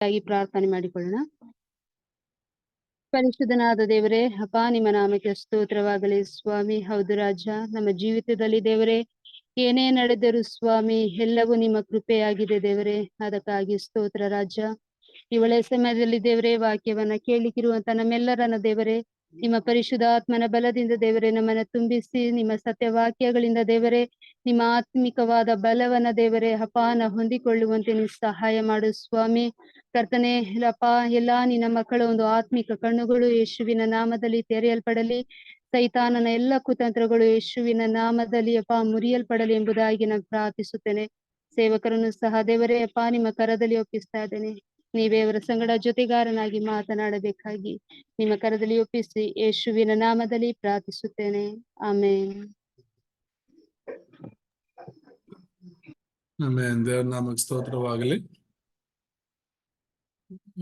ಆಗಿ ಪ್ರಾರ್ಥನೆ ಮಾಡಿಕೊಳ್ಳೋಣ. ಪರಿಶುದ್ಧನಾದ ದೇವರೇ ಅಪ ನಿಮ್ಮ ನಾಮಕ್ಕೆ ಸ್ತೋತ್ರವಾಗಲಿ. ಸ್ವಾಮಿ, ಹೌದು ರಾಜ, ನಮ್ಮ ಜೀವಿತದಲ್ಲಿ ದೇವರೇ, ಏನೇ ನಡೆದರೂ ಸ್ವಾಮಿ, ಎಲ್ಲವೂ ನಿಮ್ಮ ಕೃಪೆಯಾಗಿದೆ ದೇವರೇ. ಅದಕ್ಕಾಗಿ ಸ್ತೋತ್ರ ರಾಜ. ಒಳ್ಳೆಯ ಸಮಯದಲ್ಲಿ ದೇವರೇ, ವಾಕ್ಯವನ್ನ ಕೇಳಿಕಿರುವಂತ ನಮ್ಮೆಲ್ಲರನ್ನ ದೇವರೇ ನಿಮ್ಮ ಪರಿಶುದ್ಧಾತ್ಮನ ಬಲದಿಂದ ದೇವರೇ ನಮ್ಮನ್ನ ತುಂಬಿಸಿ, ನಿಮ್ಮ ಸತ್ಯವಾಕ್ಯಗಳಿಂದ ದೇವರೇ, ನಿಮ್ಮ ಆತ್ಮಿಕವಾದ ಬಲವನ್ನ ದೇವರೇ ಅಪಾನ ಹೊಂದಿಕೊಳ್ಳುವಂತೆ ನೀವು ಸಹಾಯ ಮಾಡು ಸ್ವಾಮಿ. ಕರ್ತನೆ, ಅಪ್ಪ, ಎಲ್ಲಾ ನಿನ್ನ ಮಕ್ಕಳ ಒಂದು ಆತ್ಮಿಕ ಕಣ್ಣುಗಳು, ಯೇಸುವಿನ ನಾಮದಲ್ಲಿ ತೆರೆಯಲ್ಪಡಲಿ. ಸೈತಾನನ ಎಲ್ಲ ಕುತಂತ್ರಗಳು ಯೇಸುವಿನ ನಾಮದಲ್ಲಿ, ಅಪ್ಪ, ಮುರಿಯಲ್ಪಡಲಿ ಎಂಬುದಾಗಿ ನಾನು ಪ್ರಾರ್ಥಿಸುತ್ತೇನೆ. ಸೇವಕರನ್ನು ಸಹ ದೇವರೇ, ಅಪ್ಪ, ನಿಮ್ಮ ಕರದಲ್ಲಿ ಒಪ್ಪಿಸ್ತಾ ಇದ್ದೇನೆ. ನೀವೇ ಅವರ ಸಂಗಡ ಜೊತೆಗಾರನಾಗಿ ಮಾತನಾಡಬೇಕಾಗಿ ನಿಮ್ಮ ಕರದಲ್ಲಿ ಒಪ್ಪಿಸಿ ಯೇಸುವಿನ ನಾಮದಲ್ಲಿ ಪ್ರಾರ್ಥಿಸುತ್ತೇನೆ. ಆಮೇನ್. ಆಮೇನ್. ದೇವರ ನಾಮಕ್ಕೆ ಸ್ತೋತ್ರವಾಗಲಿ.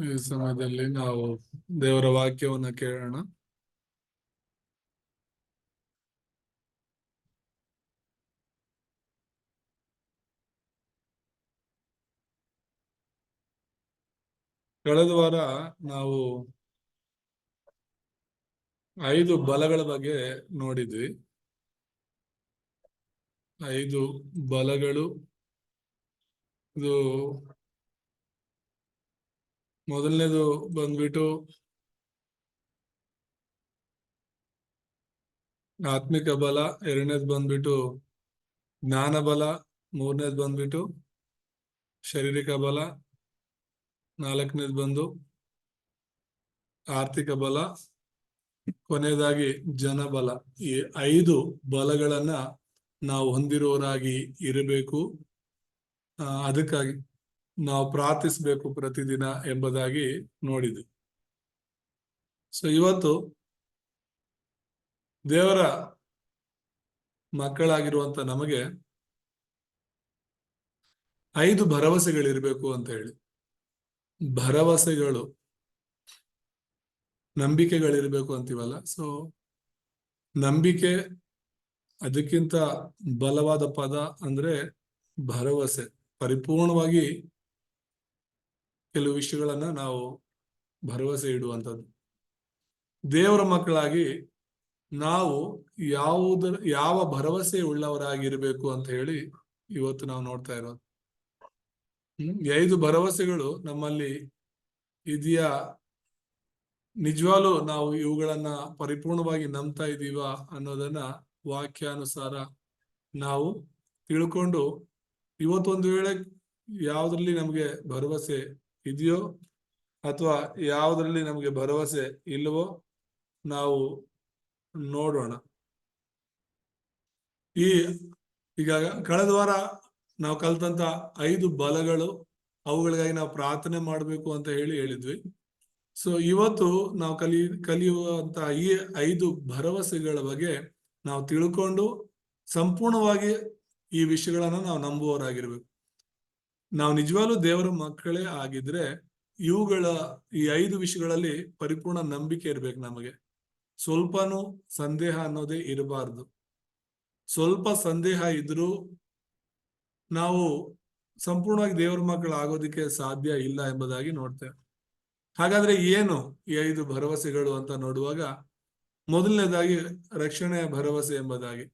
ಈ ಸಮಯದಲ್ಲಿ ನಾವು ದೇವರ ವಾಕ್ಯವನ್ನ ಕೇಳೋಣ. ಕಳೆದ ವಾರ ನಾವು ಐದು ಬಲಗಳ ಬಗ್ಗೆ ನೋಡಿದ್ವಿ. ಐದು ಬಲಗಳು, ಇದು ಮೊದಲನೇದು ಬಂದ್ಬಿಟ್ಟು ಆತ್ಮಿಕ ಬಲ, ಎರಡನೇದು ಬಂದ್ಬಿಟ್ಟು ಜ್ಞಾನ ಬಲ, ಮೂರನೇದು ಬಂದ್ಬಿಟ್ಟು ಶಾರೀರಿಕ ಬಲ ನಾಲ್ಕನೇದು ಬಂದು ಆರ್ಥಿಕ ಬಲ, ಕೊನೆಯದಾಗಿ ಜನಬಲ. ಈ ಐದು ಬಲಗಳನ್ನ ನಾವು ಹೊಂದಿರೋರಾಗಿ ಇರಬೇಕು. ಅದಕ್ಕಾಗಿ ನಾವು ಪ್ರಾರ್ಥಿಸ್ಬೇಕು ಪ್ರತಿದಿನ ಎಂಬುದಾಗಿ ನೋಡಿದ್ವಿ ಸೊ ಇವತ್ತು ದೇವರ ಮಕ್ಕಳಾಗಿರುವಂತ ನಮಗೆ ಐದು ಭರವಸೆಗಳಿರ್ಬೇಕು ಅಂತ ಹೇಳಿ. ಭರವಸೆಗಳು, ನಂಬಿಕೆಗಳಿರ್ಬೇಕು ಅಂತೀವಲ್ಲ? ಸೊ ನಂಬಿಕೆ ಅದಕ್ಕಿಂತ ಬಲವಾದ ಪದ ಅಂದ್ರೆ ಭರವಸೆ. ಪರಿಪೂರ್ಣವಾಗಿ ಕೆಲವು ವಿಷಯಗಳನ್ನ ನಾವು ಭರವಸೆ ಇಡುವಂಥದ್ದು. ದೇವರ ಮಕ್ಕಳಾಗಿ ನಾವು ಯಾವುದರ ಯಾವ ಭರವಸೆ ಉಳ್ಳವರಾಗಿರ್ಬೇಕು ಅಂತ ಹೇಳಿ ಇವತ್ತು ನಾವು ನೋಡ್ತಾ ಇರೋದು. ಈ ಐದು ಭರವಸೆಗಳು ನಮ್ಮಲ್ಲಿ ಇದೆಯಾ? ನಿಜವಾಗ್ಲು ನಾವು ಇವುಗಳನ್ನ ಪರಿಪೂರ್ಣವಾಗಿ ನಂಬ್ತಾ ಇದೀವ ಅನ್ನೋದನ್ನ ವಾಕ್ಯಾನುಸಾರ ನಾವು ತಿಳ್ಕೊಂಡು ಇವತ್ತೊಂದು ವೇಳೆ ಯಾವ್ದ್ರಲ್ಲಿ ನಮ್ಗೆ ಭರವಸೆ ಇದೆಯೋ ಅಥವಾ ಯಾವ್ದ್ರಲ್ಲಿ ನಮ್ಗೆ ಭರವಸೆ ಇಲ್ವೋ ನಾವು ನೋಡೋಣ. ಈ ಈಗ ಕಳೆದ ವಾರ ನಾವು ಕಲ್ತಂತ ಐದು ಬಲಗಳು ಅವುಗಳಿಗಾಗಿ ನಾವು ಪ್ರಾರ್ಥನೆ ಮಾಡಬೇಕು ಅಂತ ಹೇಳಿ ಹೇಳಿದ್ವಿ. ಸೊ ಇವತ್ತು ನಾವು ಕಲಿ, ಕಲಿಯುವಂತ ಈ ಐದು ಭರವಸೆಗಳ ಬಗ್ಗೆ ನಾವು ತಿಳ್ಕೊಂಡು ಸಂಪೂರ್ಣವಾಗಿ ಈ ವಿಷಯಗಳನ್ನ ನಾವು ನಂಬುವವರಾಗಿರ್ಬೇಕು. ನಾವು ನಿಜವಾಗ್ಲೂ ದೇವರ ಮಕ್ಕಳೇ ಆಗಿದ್ರೆ ಇವುಗಳ ಈ ಐದು ವಿಷಯಗಳಲ್ಲಿ ಪರಿಪೂರ್ಣ ನಂಬಿಕೆ ಇರ್ಬೇಕು ನಮಗೆ. ಸ್ವಲ್ಪನೂ ಸಂದೇಹ ಅನ್ನೋದೇ ಇರಬಾರ್ದು. ಸ್ವಲ್ಪ ಸಂದೇಹ ಇದ್ರೂ ನಾವು ಸಂಪೂರ್ಣವಾಗಿ ದೇವರ ಮಕ್ಕಳು ಆಗೋದಿಕ್ಕೆ ಸಾಧ್ಯ ಇಲ್ಲ ಎಂಬುದಾಗಿ ನೋಡ್ತೇವೆ. ಹಾಗಾದ್ರೆ ಏನು ಈ ಐದು ಭರವಸೆಗಳು ಅಂತ ನೋಡುವಾಗ ಮೊದಲನೇದಾಗಿ ರಕ್ಷಣೆಯ ಭರವಸೆ ಎಂಬುದಾಗಿ.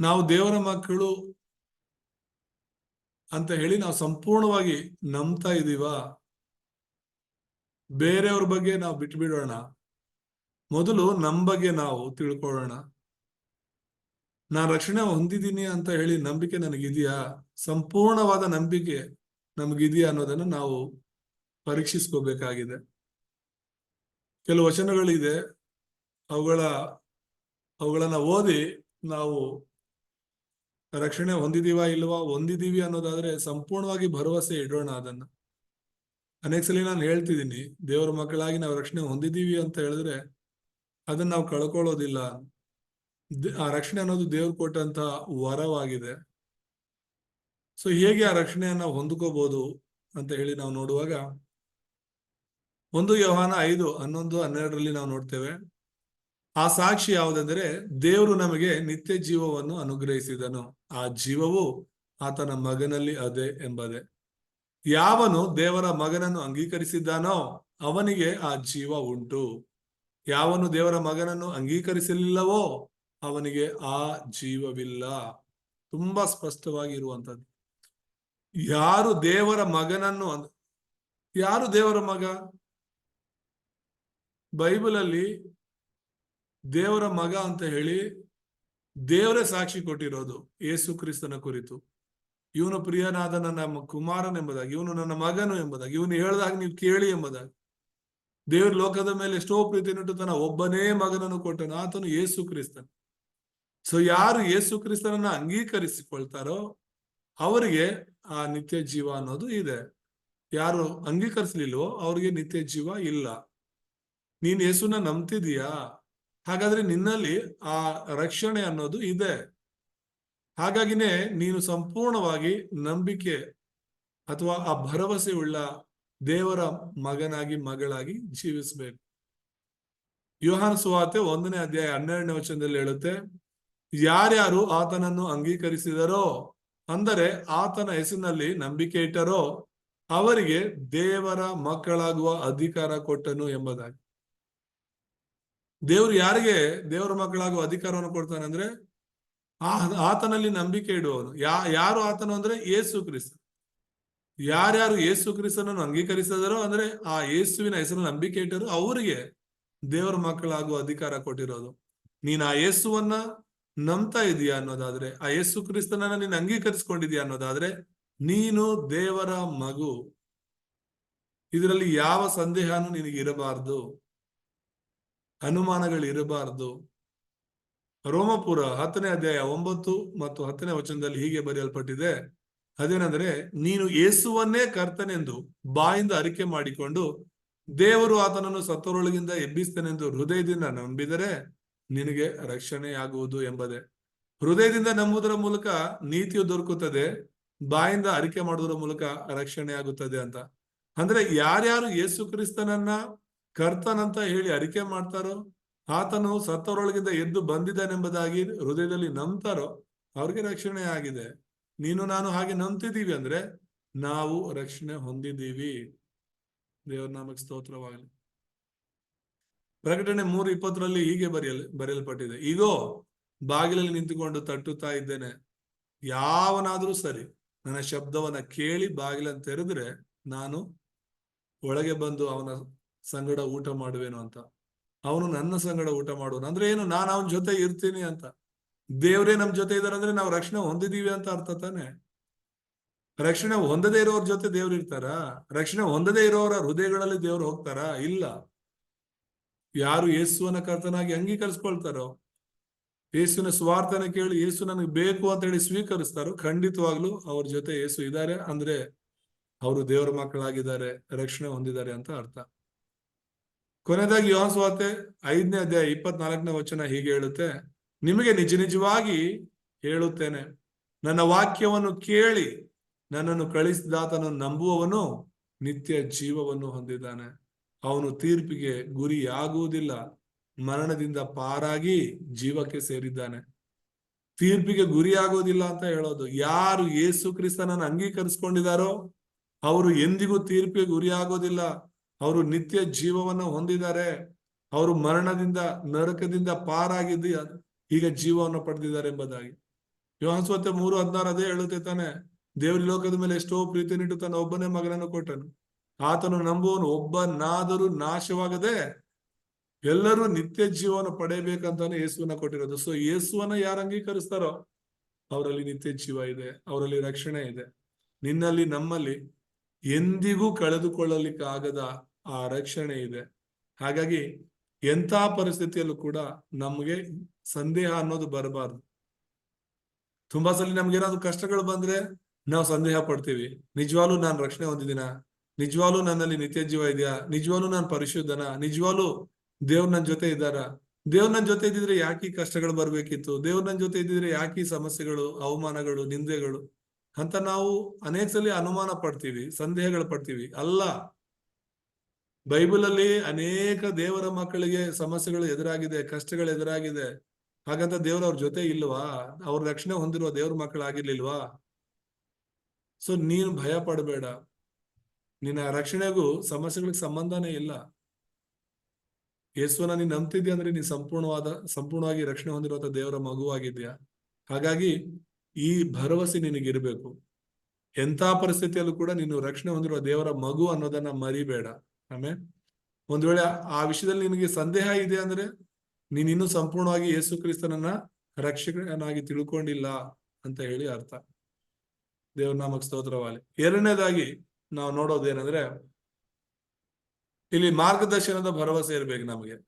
ನಾವು ದೇವರ ಮಕ್ಕಳು ಅಂತ ಹೇಳಿ ನಾವು ಸಂಪೂರ್ಣವಾಗಿ ನಂಬ್ತಾ ಇದೀವ ಬೇರೆಯವ್ರ ಬಗ್ಗೆ ನಾವು ಬಿಟ್ಬಿಡೋಣ. ಮೊದಲು ನಮ್ಮ ಬಗ್ಗೆ ನಾವು ತಿಳ್ಕೊಳ್ಳೋಣ. ನಾನ್ ರಕ್ಷಣೆ ಹೊಂದಿದ್ದೀನಿ ಅಂತ ಹೇಳಿ ನಂಬಿಕೆ ನನಗಿದೆಯಾ? ಸಂಪೂರ್ಣವಾದ ನಂಬಿಕೆ ನಮಗಿದೆಯಾ ಅನ್ನೋದನ್ನ ನಾವು ಪರೀಕ್ಷಿಸ್ಕೋಬೇಕಾಗಿದೆ. ಕೆಲವು ವಚನಗಳಿದೆ, ಅವುಗಳ, ಅವುಗಳನ್ನ ಓದಿ ನಾವು ರಕ್ಷಣೆ ಹೊಂದಿದೀವಾ ಇಲ್ವಾ? ಹೊಂದಿದೀವಿ ಅನ್ನೋದಾದ್ರೆ ಸಂಪೂರ್ಣವಾಗಿ ಭರವಸೆ ಇಡೋಣ ಅದನ್ನ. ಅನೇಕ ಸಲ ನಾನು ಹೇಳ್ತಿದ್ದೀನಿ, ದೇವರ ಮಕ್ಕಳಾಗಿ ನಾವು ರಕ್ಷಣೆ ಹೊಂದಿದೀವಿ ಅಂತ ಹೇಳಿದ್ರೆ ಅದನ್ನ ನಾವು ಕಳ್ಕೊಳ್ಳೋದಿಲ್ಲ ಆ ರಕ್ಷಣೆ ಅನ್ನೋದು ದೇವ್ರು ಕೊಟ್ಟಂತ ವರವಾಗಿದೆ. ಸೊ ಹೇಗೆ ಆ ರಕ್ಷಣೆಯನ್ನ ಹೊಂದ್ಕೋಬಹುದು ಅಂತ ಹೇಳಿ ನಾವು ನೋಡುವಾಗ, ಒಂದು ಯೋಹಾನ ಐದು ಹನ್ನೊಂದು ಹನ್ನೆರಡರಲ್ಲಿ ನಾವು ನೋಡ್ತೇವೆ, ಆ ಸಾಕ್ಷಿ ಯಾವುದೆಂದರೆ ದೇವರು ನಮಗೆ ನಿತ್ಯ ಜೀವವನ್ನು ಅನುಗ್ರಹಿಸಿದನು. ಆ ಜೀವವು ಆತನ ಮಗನಲ್ಲಿ ಅದೇ ಎಂಬುದೇ. ಯಾವನು ದೇವರ ಮಗನನ್ನು ಅಂಗೀಕರಿಸಿದ್ದಾನೋ ಅವನಿಗೆ ಆ ಜೀವ ಉಂಟು. ಯಾವನು ದೇವರ ಮಗನನ್ನು ಅಂಗೀಕರಿಸಲಿಲ್ಲವೋ ಅವನಿಗೆ ಆ ಜೀವವಿಲ್ಲ. ತುಂಬಾ ಸ್ಪಷ್ಟವಾಗಿ ಇರುವಂತದ್ದು ಯಾರು ದೇವರ ಮಗನನ್ನು ಅಂದ, ಯಾರು ದೇವರ ಮಗ? ಬೈಬಲಲ್ಲಿ ದೇವರ ಮಗ ಅಂತ ಹೇಳಿ ದೇವರೇ ಸಾಕ್ಷಿ ಕೊಟ್ಟಿರೋದು ಯೇಸು ಕ್ರಿಸ್ತನ ಕುರಿತು. ಇವನು ಪ್ರಿಯನಾದ ನನ್ನ ಕುಮಾರನ್ ಎಂಬುದಾಗಿ, ಇವನು ನನ್ನ ಮಗನು ಎಂಬುದಾಗಿ, ಇವನು ಹೇಳ್ದಾಗ ನೀವು ಕೇಳಿ ಎಂಬುದಾಗಿ. ದೇವರ ಲೋಕದ ಮೇಲೆ ಎಷ್ಟೋ ಪ್ರೀತಿನಿಟ್ಟು ತನ್ನ ಒಬ್ಬನೇ ಮಗನನ್ನು ಕೊಟ್ಟನು, ಆತನು ಯೇಸು ಕ್ರಿಸ್ತನ್. ಸೊ ಯಾರು ಯೇಸು ಕ್ರಿಸ್ತನನ್ನ ಅಂಗೀಕರಿಸಿಕೊಳ್ತಾರೋ ಅವರಿಗೆ ಆ ನಿತ್ಯ ಜೀವ ಅನ್ನೋದು ಇದೆ. ಯಾರು ಅಂಗೀಕರಿಸ್ಲಿಲ್ವೋ ಅವ್ರಿಗೆ ನಿತ್ಯ ಜೀವ ಇಲ್ಲ. ನೀನ್ ಯೇಸುನ ನಂಬ್ತಿದೀಯಾ? ಹಾಗಾದ್ರೆ ನಿನ್ನಲ್ಲಿ ಆ ರಕ್ಷಣೆ ಅನ್ನೋದು ಇದೆ. ಹಾಗಾಗಿನೇ ನೀನು ಸಂಪೂರ್ಣವಾಗಿ ನಂಬಿಕೆ ಅಥವಾ ಆ ಭರವಸೆ ಉಳ್ಳ ದೇವರ ಮಗನಾಗಿ, ಮಗಳಾಗಿ ಜೀವಿಸ್ಬೇಕು. ಯೋಹಾನ ಸುವಾತೆ ಒಂದನೇ ಅಧ್ಯಾಯ ಹನ್ನೆರಡನೇ ವಚನದಲ್ಲಿ ಹೇಳುತ್ತೆ ಯಾರ್ಯಾರು ಆತನನ್ನು ಅಂಗೀಕರಿಸಿದರೋ, ಅಂದರೆ ಆತನ ಹೆಸರಿನಲ್ಲಿ ನಂಬಿಕೆ ಇಟ್ಟರೋ, ಅವರಿಗೆ ದೇವರ ಮಕ್ಕಳಾಗುವ ಅಧಿಕಾರ ಕೊಟ್ಟನು ಎಂಬುದಾಗಿ. ದೇವರು ಯಾರಿಗೆ ದೇವರ ಮಕ್ಕಳಾಗುವ ಅಧಿಕಾರವನ್ನು ಕೊಡ್ತಾನೆ ಅಂದ್ರೆ ಆತನಲ್ಲಿ ನಂಬಿಕೆ ಇಡುವವನು. ಯಾ, ಯಾರು ಆತನು ಅಂದ್ರೆ ಏಸು ಕ್ರಿಸ್ತ. ಯಾರ್ಯಾರು ಏಸು ಕ್ರಿಸ್ತನನ್ನು ಅಂಗೀಕರಿಸಿದರೋ, ಅಂದ್ರೆ ಆ ಯೇಸುವಿನ ಹೆಸರು ನಂಬಿಕೆ ಇಟ್ಟರು ಅವರಿಗೆ ದೇವರ ಮಕ್ಕಳಾಗುವ ಅಧಿಕಾರ ಕೊಟ್ಟಿರೋದು. ನೀನ್ ಆ ಯೇಸುವನ್ನ ನಂಬ್ತಾ ಇದೀಯಾ ಅನ್ನೋದಾದ್ರೆ, ಆ ಯೇಸು ಕ್ರಿಸ್ತನನ್ನ ನೀನ್ ಅಂಗೀಕರಿಸ್ಕೊಂಡಿದ್ಯಾ ಅನ್ನೋದಾದ್ರೆ, ನೀನು ದೇವರ ಮಗು. ಇದರಲ್ಲಿ ಯಾವ ಸಂದೇಹನೂ ನಿನಗೆ ಇರಬಾರ್ದು. ಅನುಮಾನಗಳು ಇರಬಾರ್ದು. ರೋಮಪುರ ಹತ್ತನೇ ಅಧ್ಯಾಯ ಒಂಬತ್ತು ಮತ್ತು ಹತ್ತನೇ ವಚನದಲ್ಲಿ ಹೀಗೆ ಬರೆಯಲ್ಪಟ್ಟಿದೆ, ಅದೇನೆಂದರೆ, ನೀನು ಯೇಸುವನ್ನೇ ಕರ್ತನೆಂದು ಬಾಯಿಂದ ಅರಿಕೆ ಮಾಡಿಕೊಂಡು ದೇವರು ಆತನನ್ನು ಸತ್ತರೊಳಗಿಂದ ಎಬ್ಬಿಸ್ತನೆಂದು ಹೃದಯದಿಂದ ನಂಬಿದರೆ ನಿನಗೆ ರಕ್ಷಣೆಯಾಗುವುದು ಎಂಬುದೇ. ಹೃದಯದಿಂದ ನಂಬುವುದರ ಮೂಲಕ ನೀತಿಯು ದೊರಕುತ್ತದೆ, ಬಾಯಿಂದ ಅರಿಕೆ ಮಾಡುವುದರ ಮೂಲಕ ರಕ್ಷಣೆ ಆಗುತ್ತದೆ ಅಂತ. ಅಂದ್ರೆ ಯಾರ್ಯಾರು ಯೇಸು ಕ್ರಿಸ್ತನನ್ನ ಕರ್ತನಂತ ಹೇಳಿ ಅರಿಕೆ ಮಾಡ್ತಾರೋ, ಆತನು ಸತ್ತವರೊಳಗಿಂದ ಎದ್ದು ಬಂದಿದ್ದಾನೆಂಬುದಾಗಿ ಹೃದಯದಲ್ಲಿ ನಂಬ್ತಾರೋ, ಅವ್ರಿಗೆ ರಕ್ಷಣೆ ಆಗಿದೆ ನೀನು ನಾನು ಹಾಗೆ ನಂಬ್ತಿದ್ದೀವಿ ಅಂದ್ರೆ ನಾವು ರಕ್ಷಣೆ ಹೊಂದಿದ್ದೀವಿ. ದೇವರ ನಾಮಕ್ಕೆ ಸ್ತೋತ್ರವಾಗಲಿ. ಪ್ರಕಟಣೆ ಮೂರು ಇಪ್ಪತ್ತರಲ್ಲಿ ಹೀಗೆ ಬರೆಯಲ್, ಬರೆಯಲ್ಪಟ್ಟಿದೆ. ಈಗೋ ಬಾಗಿಲಲ್ಲಿ ನಿಂತುಕೊಂಡು ತಟ್ಟುತ್ತಾ ಇದ್ದೇನೆ. ಯಾವನಾದ್ರೂ ಸರಿ, ನನ್ನ ಶಬ್ದವನ್ನ ಕೇಳಿ ಬಾಗಿಲನ್ನು ತೆರೆದ್ರೆ ನಾನು ಒಳಗೆ ಬಂದು ಅವನ ಸಂಗಡ ಊಟ ಮಾಡುವೇನು ಅಂತ. ಅವನು ನನ್ನ ಸಂಗಡ ಊಟ ಮಾಡುವನು. ಅಂದ್ರೆ ಏನು? ನಾನು ಅವನ ಜೊತೆ ಇರ್ತೀನಿ ಅಂತ. ದೇವರೇ ನಮ್ ಜೊತೆ ಇದಾರೆ ಅಂದ್ರೆ ನಾವು ರಕ್ಷಣೆ ಹೊಂದಿದೀವಿ ಅಂತ ಅರ್ಥ ತಾನೆ? ರಕ್ಷಣೆ ಹೊಂದದೇ ಇರೋರ ಜೊತೆ ದೇವ್ರು ಇರ್ತಾರ? ರಕ್ಷಣೆ ಹೊಂದದೇ ಇರೋರ ಹೃದಯಗಳಲ್ಲಿ ದೇವ್ರು ಹೋಗ್ತಾರಾ? ಇಲ್ಲ. ಯಾರು ಯೇಸುವನ ಕರ್ತನಾಗಿ ಅಂಗೀಕರಿಸ್ಕೊಳ್ತಾರೋ, ಯೇಸುವಿನ ಸ್ವಾರ್ಥನ ಕೇಳಿ ಯೇಸು ನನಗೆ ಬೇಕು ಅಂತ ಹೇಳಿ ಸ್ವೀಕರಿಸ್ತಾರೋ, ಖಂಡಿತವಾಗ್ಲೂ ಅವ್ರ ಜೊತೆ ಯೇಸು ಇದ್ದಾರೆ. ಅಂದ್ರೆ ಅವರು ದೇವರ ಮಕ್ಕಳಾಗಿದ್ದಾರೆ, ರಕ್ಷಣೆ ಹೊಂದಿದ್ದಾರೆ ಅಂತ ಅರ್ಥ. ಕೊನೆಯದಾಗಿ ಯೋನ್ ಸ್ವಾರ್ತೆ ಐದನೇ ಅಧ್ಯಾಯ ಇಪ್ಪತ್ನಾಲ್ಕನೇ ವಚನ ಹೀಗೆ ಹೇಳುತ್ತೆ, ನಿಮಗೆ ನಿಜ ನಿಜವಾಗಿ ಹೇಳುತ್ತೇನೆ, ನನ್ನ ವಾಕ್ಯವನ್ನು ಕೇಳಿ ನನ್ನನ್ನು ಕಳಿಸಿದಾತನು ನಂಬುವವನು ನಿತ್ಯ ಜೀವವನ್ನು ಹೊಂದಿದ್ದಾನೆ. ಅವನು ತೀರ್ಪಿಗೆ ಗುರಿಯಾಗುವುದಿಲ್ಲ. ಮರಣದಿಂದ ಪಾರಾಗಿ ಜೀವಕ್ಕೆ ಸೇರಿದ್ದಾನೆ. ತೀರ್ಪಿಗೆ ಗುರಿಯಾಗುವುದಿಲ್ಲ ಅಂತ ಹೇಳೋದು. ಯಾರು ಯೇಸು ಕ್ರಿಸ್ತನನ್ನು ಅಂಗೀಕರಿಸ್ಕೊಂಡಿದಾರೋ ಅವರು ಎಂದಿಗೂ ತೀರ್ಪಿಗೆ ಗುರಿಯಾಗೋದಿಲ್ಲ ಅವರು ನಿತ್ಯ ಜೀವವನ್ನು ಹೊಂದಿದ್ದಾರೆ. ಅವರು ಮರಣದಿಂದ, ನರಕದಿಂದ ಪಾರಾಗಿದ್ದು ಈಗ ಜೀವವನ್ನು ಪಡೆದಿದ್ದಾರೆ ಎಂಬುದಾಗಿ. ಯೋಹಸ್ವತೆ ಮೂರು ಹದಿನಾರು ಅದೇ ಹೇಳುತ್ತೆ ತಾನೆ. ದೇವ್ರ ಲೋಕದ ಮೇಲೆ ಎಷ್ಟೋ ನೀಡು ತನ್ನ ಒಬ್ಬನೇ ಮಗನನ್ನು ಕೊಟ್ಟನು. ಆತನು ನಂಬುವನು ಒಬ್ಬನಾದರೂ ನಾಶವಾಗದೆ ಎಲ್ಲರೂ ನಿತ್ಯ ಜೀವನ ಪಡೆಯಬೇಕಂತಾನೆ ಯೇಸುವನ್ನ ಕೊಟ್ಟಿರೋದು. ಸೊ ಯೇಸುವನ್ನ ಯಾರು ಅಂಗೀಕರಿಸ್ತಾರೋ ಅವರಲ್ಲಿ ನಿತ್ಯ ಜೀವ ಇದೆ, ಅವರಲ್ಲಿ ರಕ್ಷಣೆ ಇದೆ. ನಿನ್ನಲ್ಲಿ ನಮ್ಮಲ್ಲಿ ಎಂದಿಗೂ ಕಳೆದುಕೊಳ್ಳಲಿಕ್ಕೆ ಆಗದ ಆ ರಕ್ಷಣೆ ಇದೆ. ಹಾಗಾಗಿ ಎಂಥ ಪರಿಸ್ಥಿತಿಯಲ್ಲೂ ಕೂಡ ನಮಗೆ ಸಂದೇಹ ಅನ್ನೋದು ಬರಬಾರ್ದು. ತುಂಬಾ ಸಲ ನಮ್ಗೆ ಏನಾದ್ರು ಕಷ್ಟಗಳು ಬಂದ್ರೆ ನಾವು ಸಂದೇಹ ಪಡ್ತೀವಿ. ನಿಜವಾಗ್ಲೂ ನಾನು ರಕ್ಷಣೆ ಹೊಂದಿದ್ದೀನ? ನಿಜವಾಗ್ಲೂ ನನ್ನಲ್ಲಿ ನಿತ್ಯ ಜೀವ ಇದೆಯಾ? ನಿಜವಾಗ್ಲೂ ನಾನು ಪರಿಶುದ್ಧನ? ನಿಜವಾಗ್ಲೂ ದೇವ್ರ ನನ್ನ ಜೊತೆ ಇದ್ದಾರ? ದೇವ್ರ ನನ್ನ ಜೊತೆ ಇದ್ದಿದ್ರೆ ಯಾಕೆ ಕಷ್ಟಗಳು ಬರ್ಬೇಕಿತ್ತು? ದೇವ್ರ ನನ್ನ ಜೊತೆ ಇದ್ದಿದ್ರೆ ಯಾಕೆ ಸಮಸ್ಯೆಗಳು, ಅವಮಾನಗಳು, ನಿಂದೆಗಳು? ಅಂತ ನಾವು ಅನೇಕ ಸಲ ಅನುಮಾನ ಪಡ್ತೀವಿ, ಸಂದೇಹಗಳು ಪಡ್ತೀವಿ. ಅಲ್ಲ, ಬೈಬಲಲ್ಲಿ ಅನೇಕ ದೇವರ ಮಕ್ಕಳಿಗೆ ಸಮಸ್ಯೆಗಳು ಎದುರಾಗಿದೆ, ಕಷ್ಟಗಳು ಎದುರಾಗಿದೆ. ಹಾಗಂತ ದೇವ್ರ ಅವ್ರ ಜೊತೆ ಇಲ್ವಾ? ಅವ್ರ ರಕ್ಷಣೆ ಹೊಂದಿರುವ ದೇವ್ರ ಮಕ್ಕಳಾಗಿರ್ಲಿಲ್ವಾ ಸೊ ನೀನು ಭಯ ಪಡಬೇಡ. ನಿನ್ನ ರಕ್ಷಣೆಗೂ ಸಮಸ್ಯೆಗಳಿಗೆ ಸಂಬಂಧನೇ ಇಲ್ಲ. ಯೇಸುವನ ನೀನ್ ನಂಬ್ತಿದ್ಯಾ ಅಂದ್ರೆ ನೀನ್ ಸಂಪೂರ್ಣವಾದ, ಸಂಪೂರ್ಣವಾಗಿ ರಕ್ಷಣೆ ಹೊಂದಿರುವಂತ ದೇವರ ಮಗುವಾಗಿದ್ಯಾ? ಹಾಗಾಗಿ ಈ ಭರವಸೆ ನಿನಗಿರ್ಬೇಕು. ಎಂತ ಪರಿಸ್ಥಿತಿಯಲ್ಲೂ ಕೂಡ ನೀನು ರಕ್ಷಣೆ ಹೊಂದಿರುವ ದೇವರ ಮಗು ಅನ್ನೋದನ್ನ ಮರಿಬೇಡ. ಆಮೇಲೆ ಒಂದ್ ವೇಳೆ ಆ ವಿಷಯದಲ್ಲಿ ನಿನಗೆ ಸಂದೇಹ ಇದೆ ಅಂದ್ರೆ ನೀನ್ ಇನ್ನೂ ಸಂಪೂರ್ಣವಾಗಿ ಯೇಸು ಕ್ರಿಸ್ತನನ್ನ ರಕ್ಷಕನಾಗಿ ತಿಳ್ಕೊಂಡಿಲ್ಲ ಅಂತ ಹೇಳಿ ಅರ್ಥ. ದೇವ್ರ ನಾಮಕ್ ಸ್ತೋತ್ರವಾಲಿ ಎರಡನೇದಾಗಿ ನಾವು ನೋಡೋದೇನಂದ್ರೆ ಇಲ್ಲಿ ಮಾರ್ಗದರ್ಶನದ ಭರವಸೆ ಇರ್ಬೇಕು ನಮಗೆ.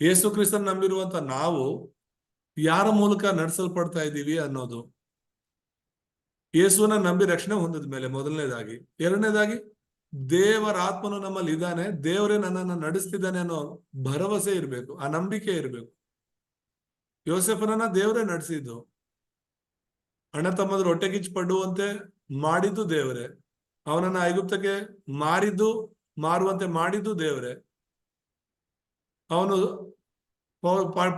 ಯೇಸು ಕ್ರಿಸ್ತನ್ ನಂಬಿರುವಂತ ನಾವು ಯಾರ ಮೂಲಕ ನಡೆಸಲ್ಪಡ್ತಾ ಇದ್ದೀವಿ ಅನ್ನೋದು. ಯೇಸುವನ್ನ ನಂಬಿ ರಕ್ಷಣೆ ಹೊಂದಿದ ಮೇಲೆ ಮೊದಲನೇದಾಗಿ. ಎರಡನೇದಾಗಿ, ದೇವರ ಆತ್ಮನು ನಮ್ಮಲ್ಲಿ ಇದ್ದಾನೆ, ದೇವರೇ ನನ್ನನ್ನು ನಡೆಸ್ತಿದ್ದಾನೆ ಅನ್ನೋ ಭರವಸೆ ಇರಬೇಕು, ಆ ನಂಬಿಕೆ ಇರಬೇಕು. ಯೋಸೆಫನನ್ನ ದೇವರೇ ನಡೆಸಿದ್ದು. ಅಣ್ಣ ತಮ್ಮದ್ರು ಹೊಟ್ಟೆ ಕಿಚ್ಚು ಪಡುವಂತೆ ಮಾಡಿದ್ದು ದೇವರೇ. ಅವನನ್ನ ಐಗುಪ್ತಕ್ಕೆ ಮಾರಿದ್ದು ಮಾರುವಂತೆ ಮಾಡಿದ್ದು ದೇವರೇ. ಅವನು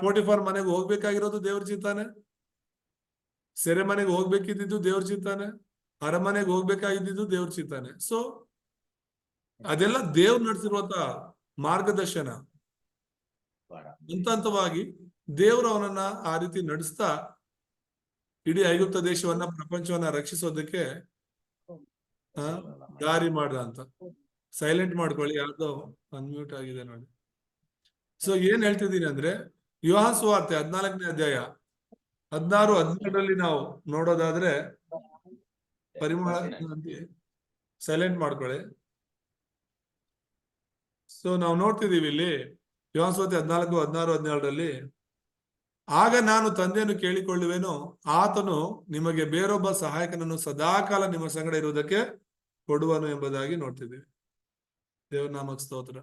ಪೋಟಿಫಾರ್ ಮನೆಗೆ ಹೋಗ್ಬೇಕಾಗಿರೋದು ದೇವ್ರ ಚಿಂತಾನೆ? ಸೆರೆ ಮನೆಗೆ ಹೋಗ್ಬೇಕಿದ್ದು ದೇವ್ರ ಚಿಂತಾನೆ? ಅರಮನೆಗೆ ಹೋಗ್ಬೇಕಾಗಿದ್ದು ದೇವ್ರ ಚಿಂತಾನೆ? ಸೊ ಅದೆಲ್ಲ ದೇವ್ರು ನಡೆಸಿರುವಂತ ಮಾರ್ಗದರ್ಶನ. ಹಂತ ಹಂತವಾಗಿ ದೇವರು ಅವನನ್ನ ಆ ರೀತಿ ನಡೆಸ್ತಾ ಇಡೀ ಐಗುಪ್ತ ದೇಶವನ್ನ ಪ್ರಪಂಚವನ್ನ ರಕ್ಷಿಸೋದಕ್ಕೆ ದಾರಿ ಮಾಡ್ರಾ ಅಂತ. ಸೈಲೆಂಟ್ ಮಾಡ್ಕೊಳ್ಳಿ ಯಾವ್ದೋ ಅನ್ಮ್ಯೂಟ್ ಆಗಿದೆ ನೋಡಿ. ಸೊ ಏನ್ ಹೇಳ್ತಿದ್ದೀನಿ ಅಂದ್ರೆ ವಿವಾಹ ಸುವಾರ್ತೆ ಹದ್ನಾಲ್ಕನೇ ಅಧ್ಯಾಯ ಹದಿನಾರು ಹದಿನೇಳರಲ್ಲಿ ನಾವು ನೋಡೋದಾದ್ರೆ ಪರಿಮಳ ಸೈಲೆಂಟ್ ಮಾಡ್ಕೊಳ್ಳಿ. ಸೊ ನಾವು ನೋಡ್ತಿದೀವಿ ಇಲ್ಲಿ ವಿವಾಹ ಸುವಾರ್ತೆ ಹದ್ನಾಲ್ಕು ಹದಿನಾರು ಹದಿನೇಳರಲ್ಲಿ ಆಗ ನಾನು ತಂದೆಯನ್ನು ಕೇಳಿಕೊಳ್ಳುವೆನು, ಆತನು ನಿಮಗೆ ಬೇರೊಬ್ಬ ಸಹಾಯಕನನ್ನು ಸದಾಕಾಲ ನಿಮ್ಮ ಸಂಗಡ ಇರುವುದಕ್ಕೆ ಕೊಡುವನು ಎಂಬುದಾಗಿ ನೋಡ್ತಿದ್ದೀವಿ ದೇವ್ರ ಸ್ತೋತ್ರ.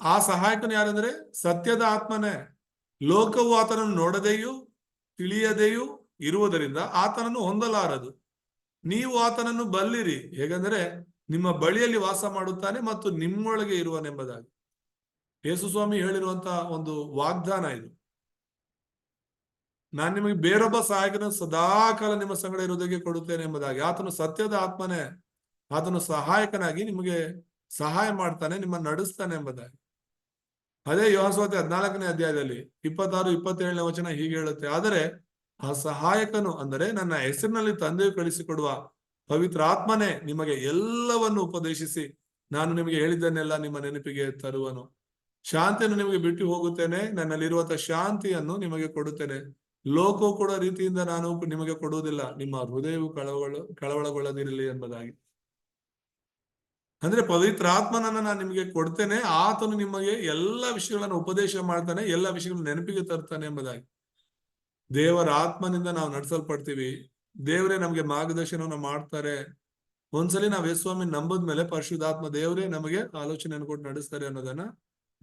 ಆ ಸಹಾಯಕನು ಯಾರಂದ್ರೆ, ಸತ್ಯದ ಆತ್ಮನೇ. ಲೋಕವು ಆತನನ್ನು ನೋಡದೆಯೂ, ತಿಳಿಯದೆಯೂ ಇರುವುದರಿಂದ ಆತನನ್ನು ಹೊಂದಲಾರದು. ನೀವು ಆತನನ್ನು ಬಲ್ಲಿರಿ. ಹೇಗಂದ್ರೆ, ನಿಮ್ಮ ಬಳಿಯಲ್ಲಿ ವಾಸ ಮಾಡುತ್ತಾನೆ ಮತ್ತು ನಿಮ್ಮೊಳಗೆ ಇರುವನೆಂಬುದಾಗಿ. ಯೇಸುಸ್ವಾಮಿ ಹೇಳಿರುವಂತಹ ಹೇಳಿರುವಂತ ಒಂದು ವಾಗ್ದಾನ ಇದು. ನಾನು ನಿಮಗೆ ಬೇರೊಬ್ಬ ಸಹಾಯಕನ ಸದಾಕಾಲ ನಿಮ್ಮ ಸಂಗಡ ಇರುವುದಕ್ಕೆ ಕೊಡುತ್ತೇನೆ ಎಂಬುದಾಗಿ. ಆತನು ಸತ್ಯದ ಆತ್ಮನೇ. ಆತನು ಸಹಾಯಕನಾಗಿ ನಿಮಗೆ ಸಹಾಯ ಮಾಡ್ತಾನೆ, ನಿಮ್ಮ ನಡೆಸ್ತಾನೆ ಎಂಬುದಾಗಿ. ಅದೇ ಯೋಹಸ್ವಾತಿ ಹದಿನಾಲ್ಕನೇ ಅಧ್ಯಾಯದಲ್ಲಿ ಇಪ್ಪತ್ತಾರು, ಇಪ್ಪತ್ತೇಳನೇ ವಚನ ಹೀಗೆ ಹೇಳುತ್ತೆ. ಆದರೆ ಆ ಸಹಾಯಕನು ಅಂದರೆ ನನ್ನ ಹೆಸರಿನಲ್ಲಿ ತಂದೆಯು ಕಳಿಸಿಕೊಡುವ ಪವಿತ್ರ ಆತ್ಮನೇ. ನಿಮಗೆ ಎಲ್ಲವನ್ನು ಉಪದೇಶಿಸಿ ನಾನು ನಿಮಗೆ ಹೇಳಿದ್ದನ್ನೆಲ್ಲ ನಿಮ್ಮ ನೆನಪಿಗೆ ತರುವನು. ಶಾಂತಿಯನ್ನು ನಿಮಗೆ ಬಿಟ್ಟು ಹೋಗುತ್ತೇನೆ. ನನ್ನಲ್ಲಿರುವಂತಹ ಶಾಂತಿಯನ್ನು ನಿಮಗೆ ಕೊಡುತ್ತೇನೆ. ಲೋಕವು ಕೊಡೋ ರೀತಿಯಿಂದ ನಾನು ನಿಮಗೆ ಕೊಡುವುದಿಲ್ಲ. ನಿಮ್ಮ ಹೃದಯವು ಕಳವಳ, ಕಳವಳಗೊಳ್ಳದಿರಲಿ ಎಂಬುದಾಗಿ. ಅಂದ್ರೆ ಪವಿತ್ರ ಆತ್ಮನನ್ನ ನಾನು ನಿಮಗೆ ಕೊಡ್ತೇನೆ, ಆತನು ನಿಮಗೆ ಎಲ್ಲ ವಿಷಯಗಳನ್ನು ಉಪದೇಶ ಮಾಡ್ತಾನೆ, ಎಲ್ಲ ವಿಷಯಗಳನ್ನು ನೆನಪಿಗೆ ತರ್ತಾನೆ ಎಂಬುದಾಗಿ. ದೇವರ ಆತ್ಮನಿಂದ ನಾವು ನಡೆಸಲ್ಪಡ್ತೀವಿ. ದೇವರೇ ನಮಗೆ ಮಾರ್ಗದರ್ಶನವನ್ನು ಮಾಡ್ತಾರೆ. ಒಂದ್ಸಲಿ ನಾವ್ ಯೇಸ್ವಾಮಿ ನಂಬದ್ಮೇಲೆ ಪರಿಶುದ್ಧಾತ್ಮ ದೇವರೇ ನಮಗೆ ಆಲೋಚನೆಯನ್ನು ಕೊಟ್ಟು ನಡೆಸ್ತಾರೆ ಅನ್ನೋದನ್ನ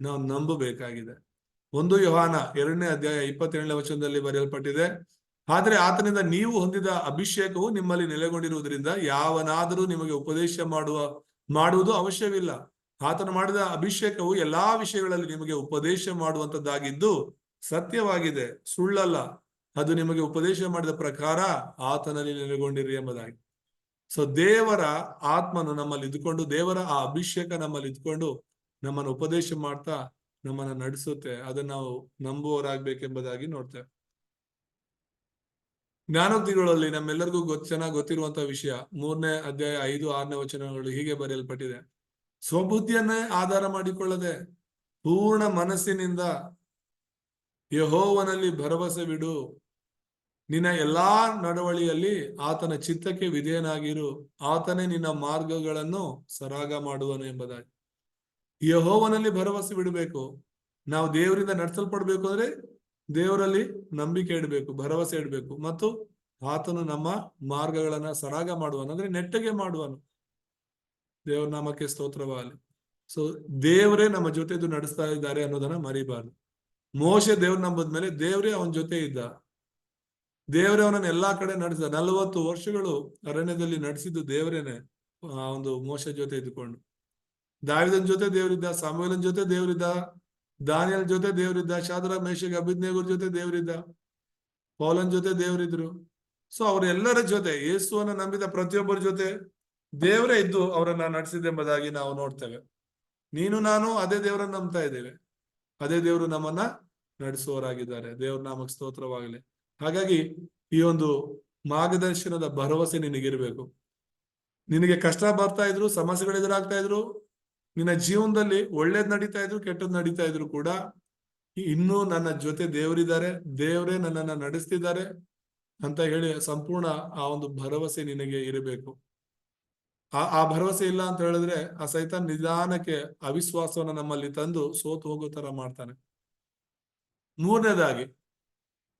ನಾವು ನಂಬಬೇಕಾಗಿದೆ. ಒಂದು ಯೋಹಾನ ಎರಡನೇ ಅಧ್ಯಾಯ ಇಪ್ಪತ್ತೇಳನೇ ವಚನದಲ್ಲಿ ಬರೆಯಲ್ಪಟ್ಟಿದೆ, ಆದರೆ ಆತನಿಂದ ನೀವು ಹೊಂದಿದ ಅಭಿಷೇಕವು ನಿಮ್ಮಲ್ಲಿ ನೆಲೆಗೊಂಡಿರುವುದರಿಂದ ಯಾವನಾದರೂ ನಿಮಗೆ ಉಪದೇಶ ಮಾಡುವ, ಮಾಡುವುದು ಅವಶ್ಯವಿಲ್ಲ. ಆತನು ಮಾಡಿದ ಅಭಿಷೇಕವು ಎಲ್ಲಾ ವಿಷಯಗಳಲ್ಲಿ ನಿಮಗೆ ಉಪದೇಶ ಮಾಡುವಂತದ್ದಾಗಿದ್ದು ಸತ್ಯವಾಗಿದೆ, ಸುಳ್ಳಲ್ಲ. ಅದು ನಿಮಗೆ ಉಪದೇಶ ಮಾಡಿದ ಪ್ರಕಾರ ಆತನಲ್ಲಿ ನೆಲೆಗೊಂಡಿರಿ ಎಂಬುದಾಗಿ. ಸೊ ದೇವರ ಆತ್ಮನು ನಮ್ಮಲ್ಲಿ ಇದ್ಕೊಂಡು ದೇವರ ಆ ಅಭಿಷೇಕ ನಮ್ಮಲ್ಲಿ ಇದ್ಕೊಂಡು ನಮ್ಮನ್ನು ಉಪದೇಶ ಮಾಡ್ತಾ ನಮ್ಮನ್ನ ನಡೆಸುತ್ತೆ, ಅದನ್ನ ನಾವು ನಂಬುವವರಾಗ್ಬೇಕೆಂಬುದಾಗಿ ನೋಡ್ತೇವೆ. ಜ್ಞಾನೋಕ್ತಿಗಳಲ್ಲಿ ನಮ್ಮೆಲ್ಲರಿಗೂ ಗೊತ್ತ ಚೆನ್ನಾಗಿ ಗೊತ್ತಿರುವಂತಹ ವಿಷಯ ಮೂರನೇ ಅಧ್ಯಾಯ ಐದು, ಆರನೇ ವಚನಗಳು ಹೀಗೆ ಬರೆಯಲ್ಪಟ್ಟಿದೆ. ಸ್ವಬುದ್ಧಿಯನ್ನೇ ಆಧಾರ ಮಾಡಿಕೊಳ್ಳದೆ ಪೂರ್ಣ ಮನಸ್ಸಿನಿಂದ ಯಹೋವನಲ್ಲಿ ಭರವಸೆ ಬಿಡು. ನಿನ್ನ ಎಲ್ಲಾ ನಡವಳಿಯಲ್ಲಿ ಆತನ ಚಿತ್ತಕ್ಕೆ ವಿಧೇಯನಾಗಿರು. ಆತನೇ ನಿನ್ನ ಮಾರ್ಗಗಳನ್ನು ಸರಾಗ ಮಾಡುವನು ಎಂಬುದಾಗಿ. ಯಹೋವನಲ್ಲಿ ಭರವಸೆ ಬಿಡಬೇಕು. ನಾವು ದೇವರಿಂದ ನಡೆಸಲ್ಪಡ್ಬೇಕು ಅಂದ್ರೆ ದೇವರಲ್ಲಿ ನಂಬಿಕೆ ಇಡಬೇಕು, ಭರವಸೆ ಇಡಬೇಕು. ಮತ್ತು ಆತನು ನಮ್ಮ ಮಾರ್ಗಗಳನ್ನ ಸರಾಗ ಮಾಡುವನು, ಅಂದ್ರೆ ನೆಟ್ಟಗೆ ಮಾಡುವನು. ದೇವರ ನಾಮಕ್ಕೆ ಸ್ತೋತ್ರವಾಗಲಿ. ಸೊ ದೇವರೇ ನಮ್ಮ ಜೊತೆ ಇದು ನಡೆಸ್ತಾ ಇದ್ದಾರೆ ಅನ್ನೋದನ್ನ ಮರಿಬಾರ್ದು. ಮೋಶೆ ದೇವ್ರ ನಂಬದ್ಮೇಲೆ ದೇವರೇ ಅವನ ಜೊತೆ ಇದ್ದ. ದೇವರೇ ಅವನನ್ನ ಎಲ್ಲಾ ಕಡೆ ನಡೆಸಿದ. ನಲವತ್ತು ವರ್ಷಗಳು ಅರಣ್ಯದಲ್ಲಿ ನಡೆಸಿದ್ದು ದೇವರೇನೆ, ಆ ಒಂದು ಮೋಶ ಜೊತೆ ಇದ್ದುಕೊಂಡು. ದಾವಿದನ್ ಜೊತೆ ದೇವರಿದ್ದ ಸಾಮೂಲನ್ ಜೊತೆ ದೇವರಿದ್ದ, ದಾನಿಯಲ್ ಜೊತೆ ದೇವರಿದ್ದ, ಶಾದ್ರ, ಮೇಷಗ್ ಅಭಿಜ್ಞೇಗುರ್ ಜೊತೆ ದೇವರಿದ್ದ, ಪೌಲನ್ ಜೊತೆ ದೇವರಿದ್ರು. ಸೊ ಅವರೆಲ್ಲರ ಜೊತೆ, ಯೇಸುವನ್ನ ನಂಬಿದ ಪ್ರತಿಯೊಬ್ಬರ ಜೊತೆ ದೇವರೇ ಇದ್ದು ಅವರನ್ನ ನಡೆಸಿದೆಂಬುದಾಗಿ ನಾವು ನೋಡ್ತೇವೆ. ನೀನು, ನಾನು ಅದೇ ದೇವರನ್ನ ನಂಬ್ತಾ ಇದ್ದೇವೆ. ಅದೇ ದೇವರು ನಮ್ಮನ್ನ ನಡೆಸುವವರಾಗಿದ್ದಾರೆ. ದೇವ್ರ ನಾಮಕ್ಕೆ ಸ್ತೋತ್ರವಾಗಲಿ. ಹಾಗಾಗಿ ಈ ಒಂದು ಮಾರ್ಗದರ್ಶನದ ಭರವಸೆ ನಿನಗಿರ್ಬೇಕು. ನಿನಗೆ ಕಷ್ಟ ಬರ್ತಾ ಇದ್ರು, ಸಮಸ್ಯೆಗಳು ಎದುರಾಗ್ತಾ ಇದ್ರು ನಿನ್ನ ಜೀವನದಲ್ಲಿ ಒಳ್ಳೇದ್ ನಡೀತಾ ಇದ್ರು, ಕೆಟ್ಟದ್ ನಡೀತಾ ಇದ್ರು ಕೂಡ ಇನ್ನೂ ನನ್ನ ಜೊತೆ ದೇವರಿದ್ದಾರೆ, ದೇವರೇ ನನ್ನನ್ನ ನಡೆಸ್ತಿದ್ದಾರೆ ಅಂತ ಹೇಳಿ ಸಂಪೂರ್ಣ ಆ ಒಂದು ಭರವಸೆ ನಿನಗೆ ಇರಬೇಕು. ಆ ಆ ಭರವಸೆ ಇಲ್ಲ ಅಂತ ಹೇಳಿದ್ರೆ ಆ ಸಹಿತ ನಿಧಾನಕ್ಕೆ ಅವಿಶ್ವಾಸವನ್ನ ನಮ್ಮಲ್ಲಿ ತಂದು ಸೋತು ಹೋಗೋ ತರ ಮಾಡ್ತಾನೆ. ಮೂರನೇದಾಗಿ,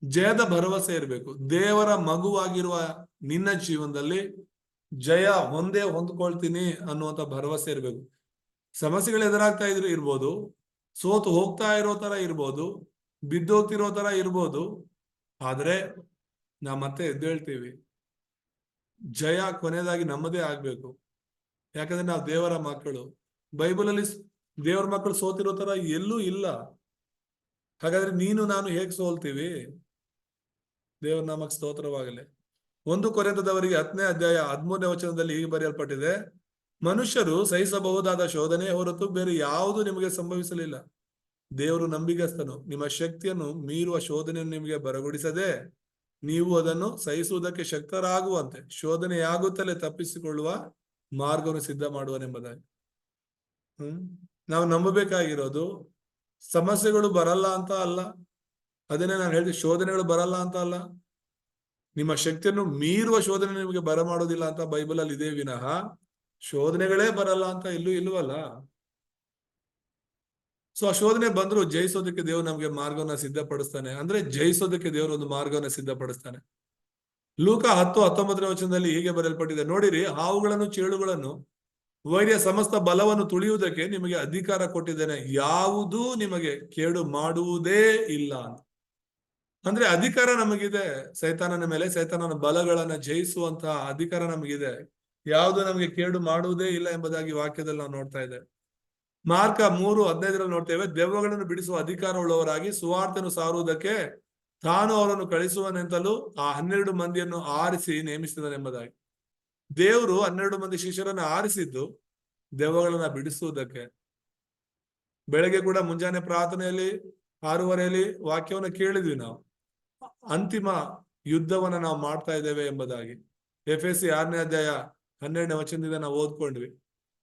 ಜಯದ ಭರವಸೆ ಇರಬೇಕು. ದೇವರ ಮಗುವಾಗಿರುವ ನಿನ್ನ ಜೀವನದಲ್ಲಿ ಜಯ ಒಂದೇ ಹೊಂದ್ಕೊಳ್ತೀನಿ ಅನ್ನುವಂತ ಭರವಸೆ ಇರಬೇಕು. ಸಮಸ್ಯೆಗಳು ಎದುರಾಗ್ತಾ ಇದ್ರು ಇರ್ಬೋದು, ಸೋತು ಹೋಗ್ತಾ ಇರೋ ತರ ಇರ್ಬೋದು ಬಿದ್ದೋಗ್ತಿರೋ ತರ ಇರ್ಬೋದು, ಆದ್ರೆ ನಾ ಮತ್ತೆ ಎದ್ದೇಳ್ತೀವಿ. ಜಯ ಕೊನೆಯದಾಗಿ ನಮ್ಮದೇ ಆಗ್ಬೇಕು. ಯಾಕಂದ್ರೆ ನಾವು ದೇವರ ಮಕ್ಕಳು. ಬೈಬಲಲ್ಲಿ ದೇವರ ಮಕ್ಕಳು ಸೋತಿರೋ ತರ ಎಲ್ಲೂ ಇಲ್ಲ. ಹಾಗಾದ್ರೆ ನೀನು ನಾನು ಹೇಗ್ ಸೋಲ್ತೀವಿ? ದೇವರ ನಾಮಕ್ಕೆ ಸ್ತೋತ್ರವಾಗಲಿ. ಒಂದು ಕೊರೆತದವರಿಗೆ ಹತ್ತನೇ ಅಧ್ಯಾಯ ಹದಿಮೂರನೇ ವಚನದಲ್ಲಿ ಹೀಗೆ ಬರೆಯಲ್ಪಟ್ಟಿದೆ ಮನುಷ್ಯರು ಸಹಿಸಬಹುದಾದ ಶೋಧನೆ ಹೊರತು ಬೇರೆ ಯಾವುದು ನಿಮಗೆ ಸಂಭವಿಸಲಿಲ್ಲ. ದೇವರು ನಂಬಿಗಸ್ತನು. ನಿಮ್ಮ ಶಕ್ತಿಯನ್ನು ಮೀರುವ ಶೋಧನೆಯನ್ನು ನಿಮಗೆ ಬರಗೊಡಿಸದೆ ನೀವು ಅದನ್ನು ಸಹಿಸುವುದಕ್ಕೆ ಶಕ್ತರಾಗುವಂತೆ, ಶೋಧನೆಯಾಗುತ್ತಲೇ ತಪ್ಪಿಸಿಕೊಳ್ಳುವ ಮಾರ್ಗವನ್ನು ಸಿದ್ಧ ಮಾಡುವನೆಂಬುದಾಗಿ ಹ್ಮ್? ನಾವು ನಂಬಬೇಕಾಗಿರೋದು ಸಮಸ್ಯೆಗಳು ಬರಲ್ಲ ಅಂತ ಅಲ್ಲ. ಅದನ್ನೇ ನಾನು ಹೇಳಿದೆ, ಶೋಧನೆಗಳು ಬರಲ್ಲ ಅಂತ ಅಲ್ಲ. ನಿಮ್ಮ ಶಕ್ತಿಯನ್ನು ಮೀರುವ ಶೋಧನೆ ನಿಮಗೆ ಬರಮಾಡೋದಿಲ್ಲ ಅಂತ ಬೈಬಲ್ ಅಲ್ಲಿ ಇದೆ ವಿನಃ. ಶೋಧನೆಗಳೇ ಬರಲ್ಲ ಅಂತ ಎಲ್ಲೂ ಇಲ್ವಲ್ಲ ಸೊ ಆ ಶೋಧನೆ ಬಂದ್ರು ಜಯಿಸೋದಕ್ಕೆ ದೇವ್ರು ನಮ್ಗೆ ಮಾರ್ಗವನ್ನ ಸಿದ್ಧಪಡಿಸ್ತಾನೆ. ಅಂದ್ರೆ ಜಯಿಸೋದಕ್ಕೆ ದೇವರು ಒಂದು ಮಾರ್ಗವನ್ನ ಸಿದ್ಧಪಡಿಸ್ತಾನೆ. ಲೂಕ ಹತ್ತು ಹತ್ತೊಂಬತ್ತನೇ ವಚನದಲ್ಲಿ ಹೀಗೆ ಬರೆಯಲ್ಪಟ್ಟಿದೆ. ನೋಡಿರಿ, ಹಾವುಗಳನ್ನು ಚೇಳುಗಳನ್ನು ವೈರ್ಯ ಸಮಸ್ತ ಬಲವನ್ನು ತುಳಿಯುವುದಕ್ಕೆ ನಿಮಗೆ ಅಧಿಕಾರ ಕೊಟ್ಟಿದ್ದೇನೆ. ಯಾವುದೂ ನಿಮಗೆ ಕೇಡು ಮಾಡುವುದೇ ಇಲ್ಲ ಅಂದ್ರೆ ಅಧಿಕಾರ ನಮಗಿದೆ. ಸೈತಾನನ ಮೇಲೆ ಸೈತಾನನ ಬಲಗಳನ್ನ ಜಯಿಸುವಂತಹ ಅಧಿಕಾರ ನಮಗಿದೆ. ಯಾವುದು ನಮಗೆ ಕೇಡು ಮಾಡುವುದೇ ಇಲ್ಲ ಎಂಬುದಾಗಿ ವಾಕ್ಯದಲ್ಲಿ ನಾವು ನೋಡ್ತಾ ಇದ್ದೇವೆ. ಮಾರ್ಕ ಮೂರು ಹದಿನೈದರಲ್ಲಿ ನೋಡ್ತೇವೆ, ದೆವ್ವಗಳನ್ನು ಬಿಡಿಸುವ ಅಧಿಕಾರ ಉಳ್ಳವರಾಗಿ ಸುವಾರ್ತೆಯನ್ನು ಸಾರುವುದಕ್ಕೆ ತಾನು ಅವರನ್ನು ಕಳಿಸುವನೆಂತಲೂ ಆ ಹನ್ನೆರಡು ಮಂದಿಯನ್ನು ಆರಿಸಿ ನೇಮಿಸಿದನೆಂಬುದಾಗಿ ದೇವರು ಹನ್ನೆರಡು ಮಂದಿ ಶಿಷ್ಯರನ್ನು ಆರಿಸಿದ್ದು ದೆವ್ವಗಳನ್ನ ಬಿಡಿಸುವುದಕ್ಕೆ. ಬೆಳಗ್ಗೆ ಕೂಡ ಮುಂಜಾನೆ ಪ್ರಾರ್ಥನೆಯಲ್ಲಿ, ಆರೂವರೆಯಲ್ಲಿ ವಾಕ್ಯವನ್ನು ಕೇಳಿದ್ವಿ ನಾವು. ಅಂತಿಮ ಯುದ್ಧವನ್ನ ನಾವು ಮಾಡ್ತಾ ಇದ್ದೇವೆ ಎಂಬುದಾಗಿ. ಎಫ್ ಎಸ್ ಸಿ ಆರನೇ ಅಧ್ಯಾಯ ಹನ್ನೆರಡನೇ ವಚನದಿಂದ ನಾವು ಓದ್ಕೊಂಡ್ವಿ.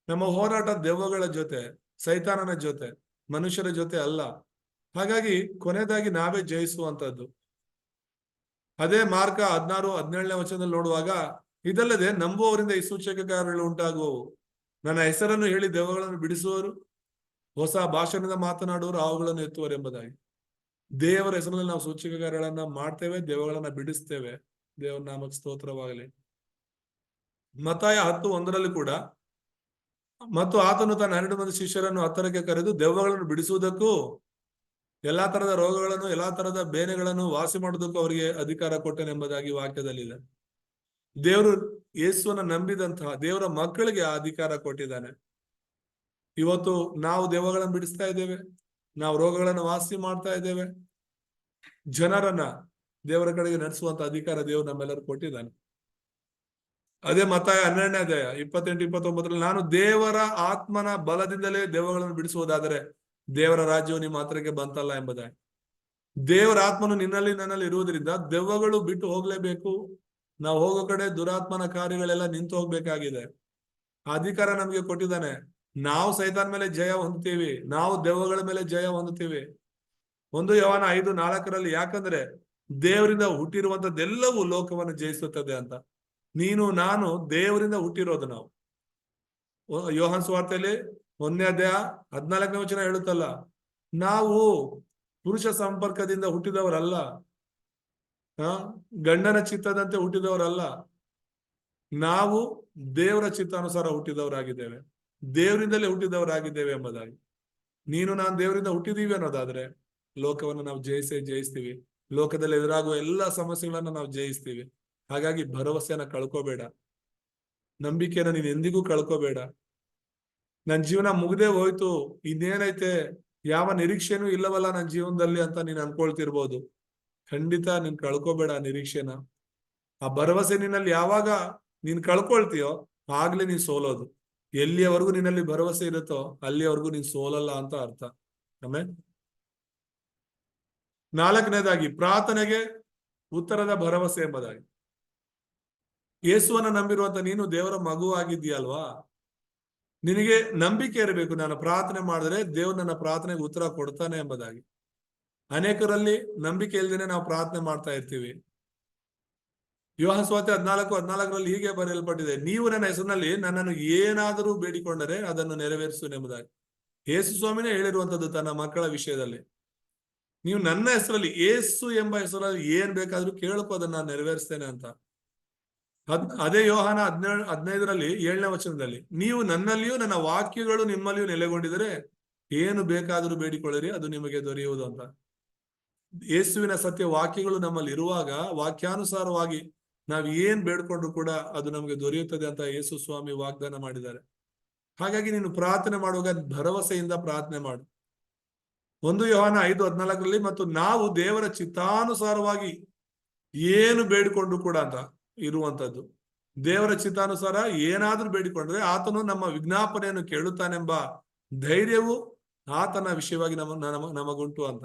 ನಮ್ಮ ಹೋರಾಟ ದೆವ್ವಗಳ ಜೊತೆ, ಸೈತಾನನ ಜೊತೆ, ಮನುಷ್ಯರ ಜೊತೆ ಅಲ್ಲ. ಹಾಗಾಗಿ ಕೊನೆಯದಾಗಿ ನಾವೇ ಜಯಿಸುವಂತದ್ದು ಅದೇ ಮಾರ್ಕ ಹದಿನಾರು, ಹದಿನೇಳನೇ ವಚನದಲ್ಲಿ ನೋಡುವಾಗ, ಇದಲ್ಲದೆ ನಂಬುವವರಿಂದ ಈ ಸೂಚಕ ಕಾರ್ಯಗಳು ಉಂಟಾಗುವವು. ನನ್ನ ಹೆಸರನ್ನು ಹೇಳಿ ದೆವ್ವಗಳನ್ನು ಬಿಡಿಸುವರು. ಹೊಸ ಭಾಷಣದ ಮಾತನಾಡುವರು ಅವುಗಳನ್ನು ಎತ್ತುವರು ಎಂಬುದಾಗಿ. ದೇವರ ಹೆಸರಿನಲ್ಲಿ ನಾವು ಸೂಚಕ ಕಾರ್ಯಗಳನ್ನ ಮಾಡ್ತೇವೆ ದೇವಗಳನ್ನ ಬಿಡಿಸ್ತೇವೆ. ದೇವರ ನಾಮಕ್ಕೆ ಸ್ತೋತ್ರವಾಗಲಿ. ಮತಾಯ ಹತ್ತು ಒಂದರಲ್ಲಿ ಕೂಡ ಮತ್ತು ಆತನು ತನ್ನ ಹನ್ನೆರಡು ಮಂದಿ ಶಿಷ್ಯರನ್ನು ಹತ್ತರಕ್ಕೆ ಕರೆದು ದೆವ್ವಗಳನ್ನು ಬಿಡಿಸುವುದಕ್ಕೂ ಎಲ್ಲಾ ತರದ ರೋಗಗಳನ್ನು, ಎಲ್ಲಾ ತರದ ಬೇನೆಗಳನ್ನು ವಾಸಿ ಮಾಡುವುದಕ್ಕೂ ಅವರಿಗೆ ಅಧಿಕಾರ ಕೊಟ್ಟನೆಂಬುದಾಗಿ ವಾಕ್ಯದಲ್ಲಿದೆ. ದೇವರು ಯೇಸುವನ್ನ ನಂಬಿದಂತಹ ದೇವರ ಮಕ್ಕಳಿಗೆ ಆ ಅಧಿಕಾರ ಕೊಟ್ಟಿದ್ದಾನೆ. ಇವತ್ತು ನಾವು ದೆವ್ವಗಳನ್ನು ಬಿಡಿಸ್ತಾ ಇದ್ದೇವೆ, ನಾವು ರೋಗಗಳನ್ನು ವಾಸಿ ಮಾಡ್ತಾ ಇದ್ದೇವೆ. ಜನರನ್ನ ದೇವರ ಕಡೆಗೆ ನಡೆಸುವಂತ ಅಧಿಕಾರ ದೇವರು ನಮ್ಮೆಲ್ಲರೂ ಕೊಟ್ಟಿದ್ದಾನೆ. ಅದೇ ಮತ ಹನ್ನೆರಡನೇ ಅಧ್ಯಾಯ, ಇಪ್ಪತ್ತೆಂಟು, ಇಪ್ಪತ್ತೊಂಬತ್ತರಲ್ಲಿ ನಾನು ದೇವರ ಆತ್ಮನ ಬಲದಿಂದಲೇ ದೇವಗಳನ್ನು ಬಿಡಿಸುವುದಾದರೆ ದೇವರ ರಾಜ್ಯವು ನಿಮ್ಮ ಹತ್ರಕ್ಕೆ ಬಂತಲ್ಲ ಎಂಬುದಾಗಿ. ದೇವರ ಆತ್ಮನು ನಿನ್ನಲ್ಲಿ ನನ್ನಲ್ಲಿ ಇರುವುದರಿಂದ ದೆವ್ವಗಳು ಬಿಟ್ಟು ಹೋಗ್ಲೇಬೇಕು. ನಾವು ಹೋಗೋ ಕಡೆ ದುರಾತ್ಮನ ಕಾರ್ಯಗಳೆಲ್ಲ ನಿಂತು ಹೋಗ್ಬೇಕಾಗಿದೆ. ಅಧಿಕಾರ ನಮ್ಗೆ ಕೊಟ್ಟಿದ್ದಾನೆ. ನಾವು ಸೈತಾನ್ ಮೇಲೆ ಜಯ ಹೊಂದ್ತೀವಿ ನಾವು ದೆವ್ವಗಳ ಮೇಲೆ ಜಯ ಹೊಂದ್ತೀವಿ ಒಂದು ಯವನ ಐದು ನಾಲ್ಕರಲ್ಲಿ ಯಾಕಂದ್ರೆ ದೇವರಿಂದ ಹುಟ್ಟಿರುವಂತದ್ದೆಲ್ಲವೂ ಲೋಕವನ್ನು ಜಯಿಸುತ್ತದೆ ಅಂತ. ನೀನು, ನಾನು ದೇವರಿಂದ ಹುಟ್ಟಿರೋದು ನಾವು. ಯೋಹನ್ ಸ್ವಾರ್ಥೆಯಲ್ಲಿ ಒಂದನೇ ಅಧ್ಯಾಯ ಹದ್ನಾಲ್ಕನೇ ವಚನ ಹೇಳುತ್ತಲ್ಲ, ನಾವು ಪುರುಷ ಸಂಪರ್ಕದಿಂದ ಹುಟ್ಟಿದವರಲ್ಲ ಹ ಗಂಡನ ಚಿತ್ತದಂತೆ ಹುಟ್ಟಿದವರಲ್ಲ, ನಾವು ದೇವರ ಚಿತ್ತಾನುಸಾರ ಹುಟ್ಟಿದವರಾಗಿದ್ದೇವೆ, ದೇವರಿಂದಲೇ ಹುಟ್ಟಿದವರಾಗಿದ್ದೇವೆ ಎಂಬುದಾಗಿ. ನೀನು, ನಾನು ದೇವರಿಂದ ಹುಟ್ಟಿದೀವಿ ಅನ್ನೋದಾದ್ರೆ, ಲೋಕವನ್ನು ನಾವು ಜಯಿಸೇ ಜಯಿಸ್ತೀವಿ, ಲೋಕದಲ್ಲಿ ಎದುರಾಗುವ ಎಲ್ಲಾ ಸಮಸ್ಯೆಗಳನ್ನು ನಾವು ಜಯಿಸ್ತೀವಿ. ಹಾಗಾಗಿ ಭರವಸೆಯನ್ನ ಕಳ್ಕೋಬೇಡ. ನಂಬಿಕೆನ ನೀನ್ ಎಂದಿಗೂ ಕಳ್ಕೋಬೇಡ. ನನ್ ಜೀವನ ಮುಗ್ದೇ ಹೋಯ್ತು, ಇನ್ನೇನೈತೆ? ಯಾವ ನಿರೀಕ್ಷೆನೂ ಇಲ್ಲವಲ್ಲ ನನ್ನ ಜೀವನದಲ್ಲಿ ಅಂತ ನೀನ್ ಅನ್ಕೊಳ್ತಿರ್ಬೋದು. ಖಂಡಿತ ನೀನ್ ಕಳ್ಕೋಬೇಡ ಆ ನಿರೀಕ್ಷೆನ. ಆ ಭರವಸೆ ನಿನ್ನಲ್ಲಿ ಯಾವಾಗ ನೀನ್ ಕಳ್ಕೊಳ್ತೀಯೋ, ಆಗ್ಲೇ ನೀನ್ ಸೋಲೋದು. ಎಲ್ಲಿಯವರೆಗೂ ನಿನ್ನಲ್ಲಿ ಭರವಸೆ ಇರುತ್ತೋ, ಅಲ್ಲಿಯವರೆಗೂ ನೀನ್ ಸೋಲಲ್ಲ ಅಂತ ಅರ್ಥ. ಆಮೇಲೆ? ನಾಲ್ಕನೇದಾಗಿ, ಪ್ರಾರ್ಥನೆಗೆ ಉತ್ತರದ ಭರವಸೆ ಎಂಬುದಾಗಿ. ಯೇಸುವನ್ನ ನಂಬಿರುವಂತ ನೀನು ದೇವರ ಮಗು ಆಗಿದ್ದೀಯಲ್ವಾ? ನಿನಗೆ ನಂಬಿಕೆ ಇರಬೇಕು. ನಾನು ಪ್ರಾರ್ಥನೆ ಮಾಡಿದ್ರೆ ದೇವ್ರು ನನ್ನ ಪ್ರಾರ್ಥನೆಗೆ ಉತ್ತರ ಕೊಡ್ತಾನೆ ಎಂಬುದಾಗಿ. ಅನೇಕರಲ್ಲಿ ನಂಬಿಕೆ ಇಲ್ದೇನೆ ನಾವು ಪ್ರಾರ್ಥನೆ ಮಾಡ್ತಾ ಇರ್ತೀವಿ. ವಿವಾಹ ಸ್ವಾತಿ ಹದ್ನಾಲ್ಕು, ಹದ್ನಾಲ್ಕರಲ್ಲಿ ಹೀಗೆ ಬರೆಯಲ್ಪಟ್ಟಿದೆ. ನೀವು ನನ್ನ ಹೆಸರಿನಲ್ಲಿ ನನ್ನನ್ನು ಏನಾದರೂ ಬೇಡಿಕೊಂಡರೆ ಅದನ್ನು ನೆರವೇರಿಸು ಎಂಬುದಾಗಿ. ಯೇಸು ಸ್ವಾಮಿನೇ ಹೇಳಿರುವಂತದ್ದು ತನ್ನ ಮಕ್ಕಳ ವಿಷಯದಲ್ಲಿ. ನೀವು ನನ್ನ ಹೆಸರಲ್ಲಿ ಏಸು ಎಂಬ ಹೆಸರಲ್ಲಿ ಏನ್ ಬೇಕಾದ್ರೂ ಕೇಳಪ್ಪ ಅದನ್ನ ನಾನು ನೆರವೇರಿಸ್ತೇನೆ ಅಂತ. ಅದ್ ಅದೇ ಯೋಹಾನ ಹದಿನೇಳು, ಹದಿನೈದರಲ್ಲಿ ಏಳನೇ ವಚನದಲ್ಲಿ, ನೀವು ನನ್ನಲ್ಲಿಯೂ ನನ್ನ ವಾಕ್ಯಗಳು ನಿಮ್ಮಲ್ಲಿಯೂ ನೆಲೆಗೊಂಡಿದರೆ ಏನು ಬೇಕಾದರೂ ಬೇಡಿಕೊಳ್ಳಿರಿ, ಅದು ನಿಮಗೆ ದೊರೆಯುವುದು ಅಂತ. ಯೇಸುವಿನ ಸತ್ಯ ವಾಕ್ಯಗಳು ನಮ್ಮಲ್ಲಿ ಇರುವಾಗ ವಾಕ್ಯಾನುಸಾರವಾಗಿ ನಾವ್ ಏನ್ ಬೇಡ್ಕೊಂಡ್ರು ಕೂಡ ಅದು ನಮಗೆ ದೊರೆಯುತ್ತದೆ ಅಂತ ಯೇಸು ಸ್ವಾಮಿ ವಾಗ್ದಾನ ಮಾಡಿದ್ದಾರೆ. ಹಾಗಾಗಿ ನೀನು ಪ್ರಾರ್ಥನೆ ಮಾಡುವಾಗ ಭರವಸೆಯಿಂದ ಪ್ರಾರ್ಥನೆ ಮಾಡು. ಒಂದು ಯೋಹಾನ ಐದು ಹದಿನಾಲ್ಕರಲ್ಲಿ, ಮತ್ತು ನಾವು ದೇವರ ಚಿತ್ತಾನುಸಾರವಾಗಿ ಏನು ಬೇಡಿಕೊಂಡ್ರು ಕೂಡ ಅಂತ. ಇರುವಂತದ್ದು. ದೇವರ ಚಿತ್ತಾನುಸಾರ ಏನಾದ್ರೂ ಬೇಡಿಕೊಂಡ್ರೆ ಆತನು ನಮ್ಮ ವಿಜ್ಞಾಪನೆಯನ್ನು ಕೇಳುತ್ತಾನೆಂಬ ಧೈರ್ಯವು ಆತನ ವಿಷಯವಾಗಿ ನಮ್ಮ ನಮ ನಮಗುಂಟು ಅಂತ.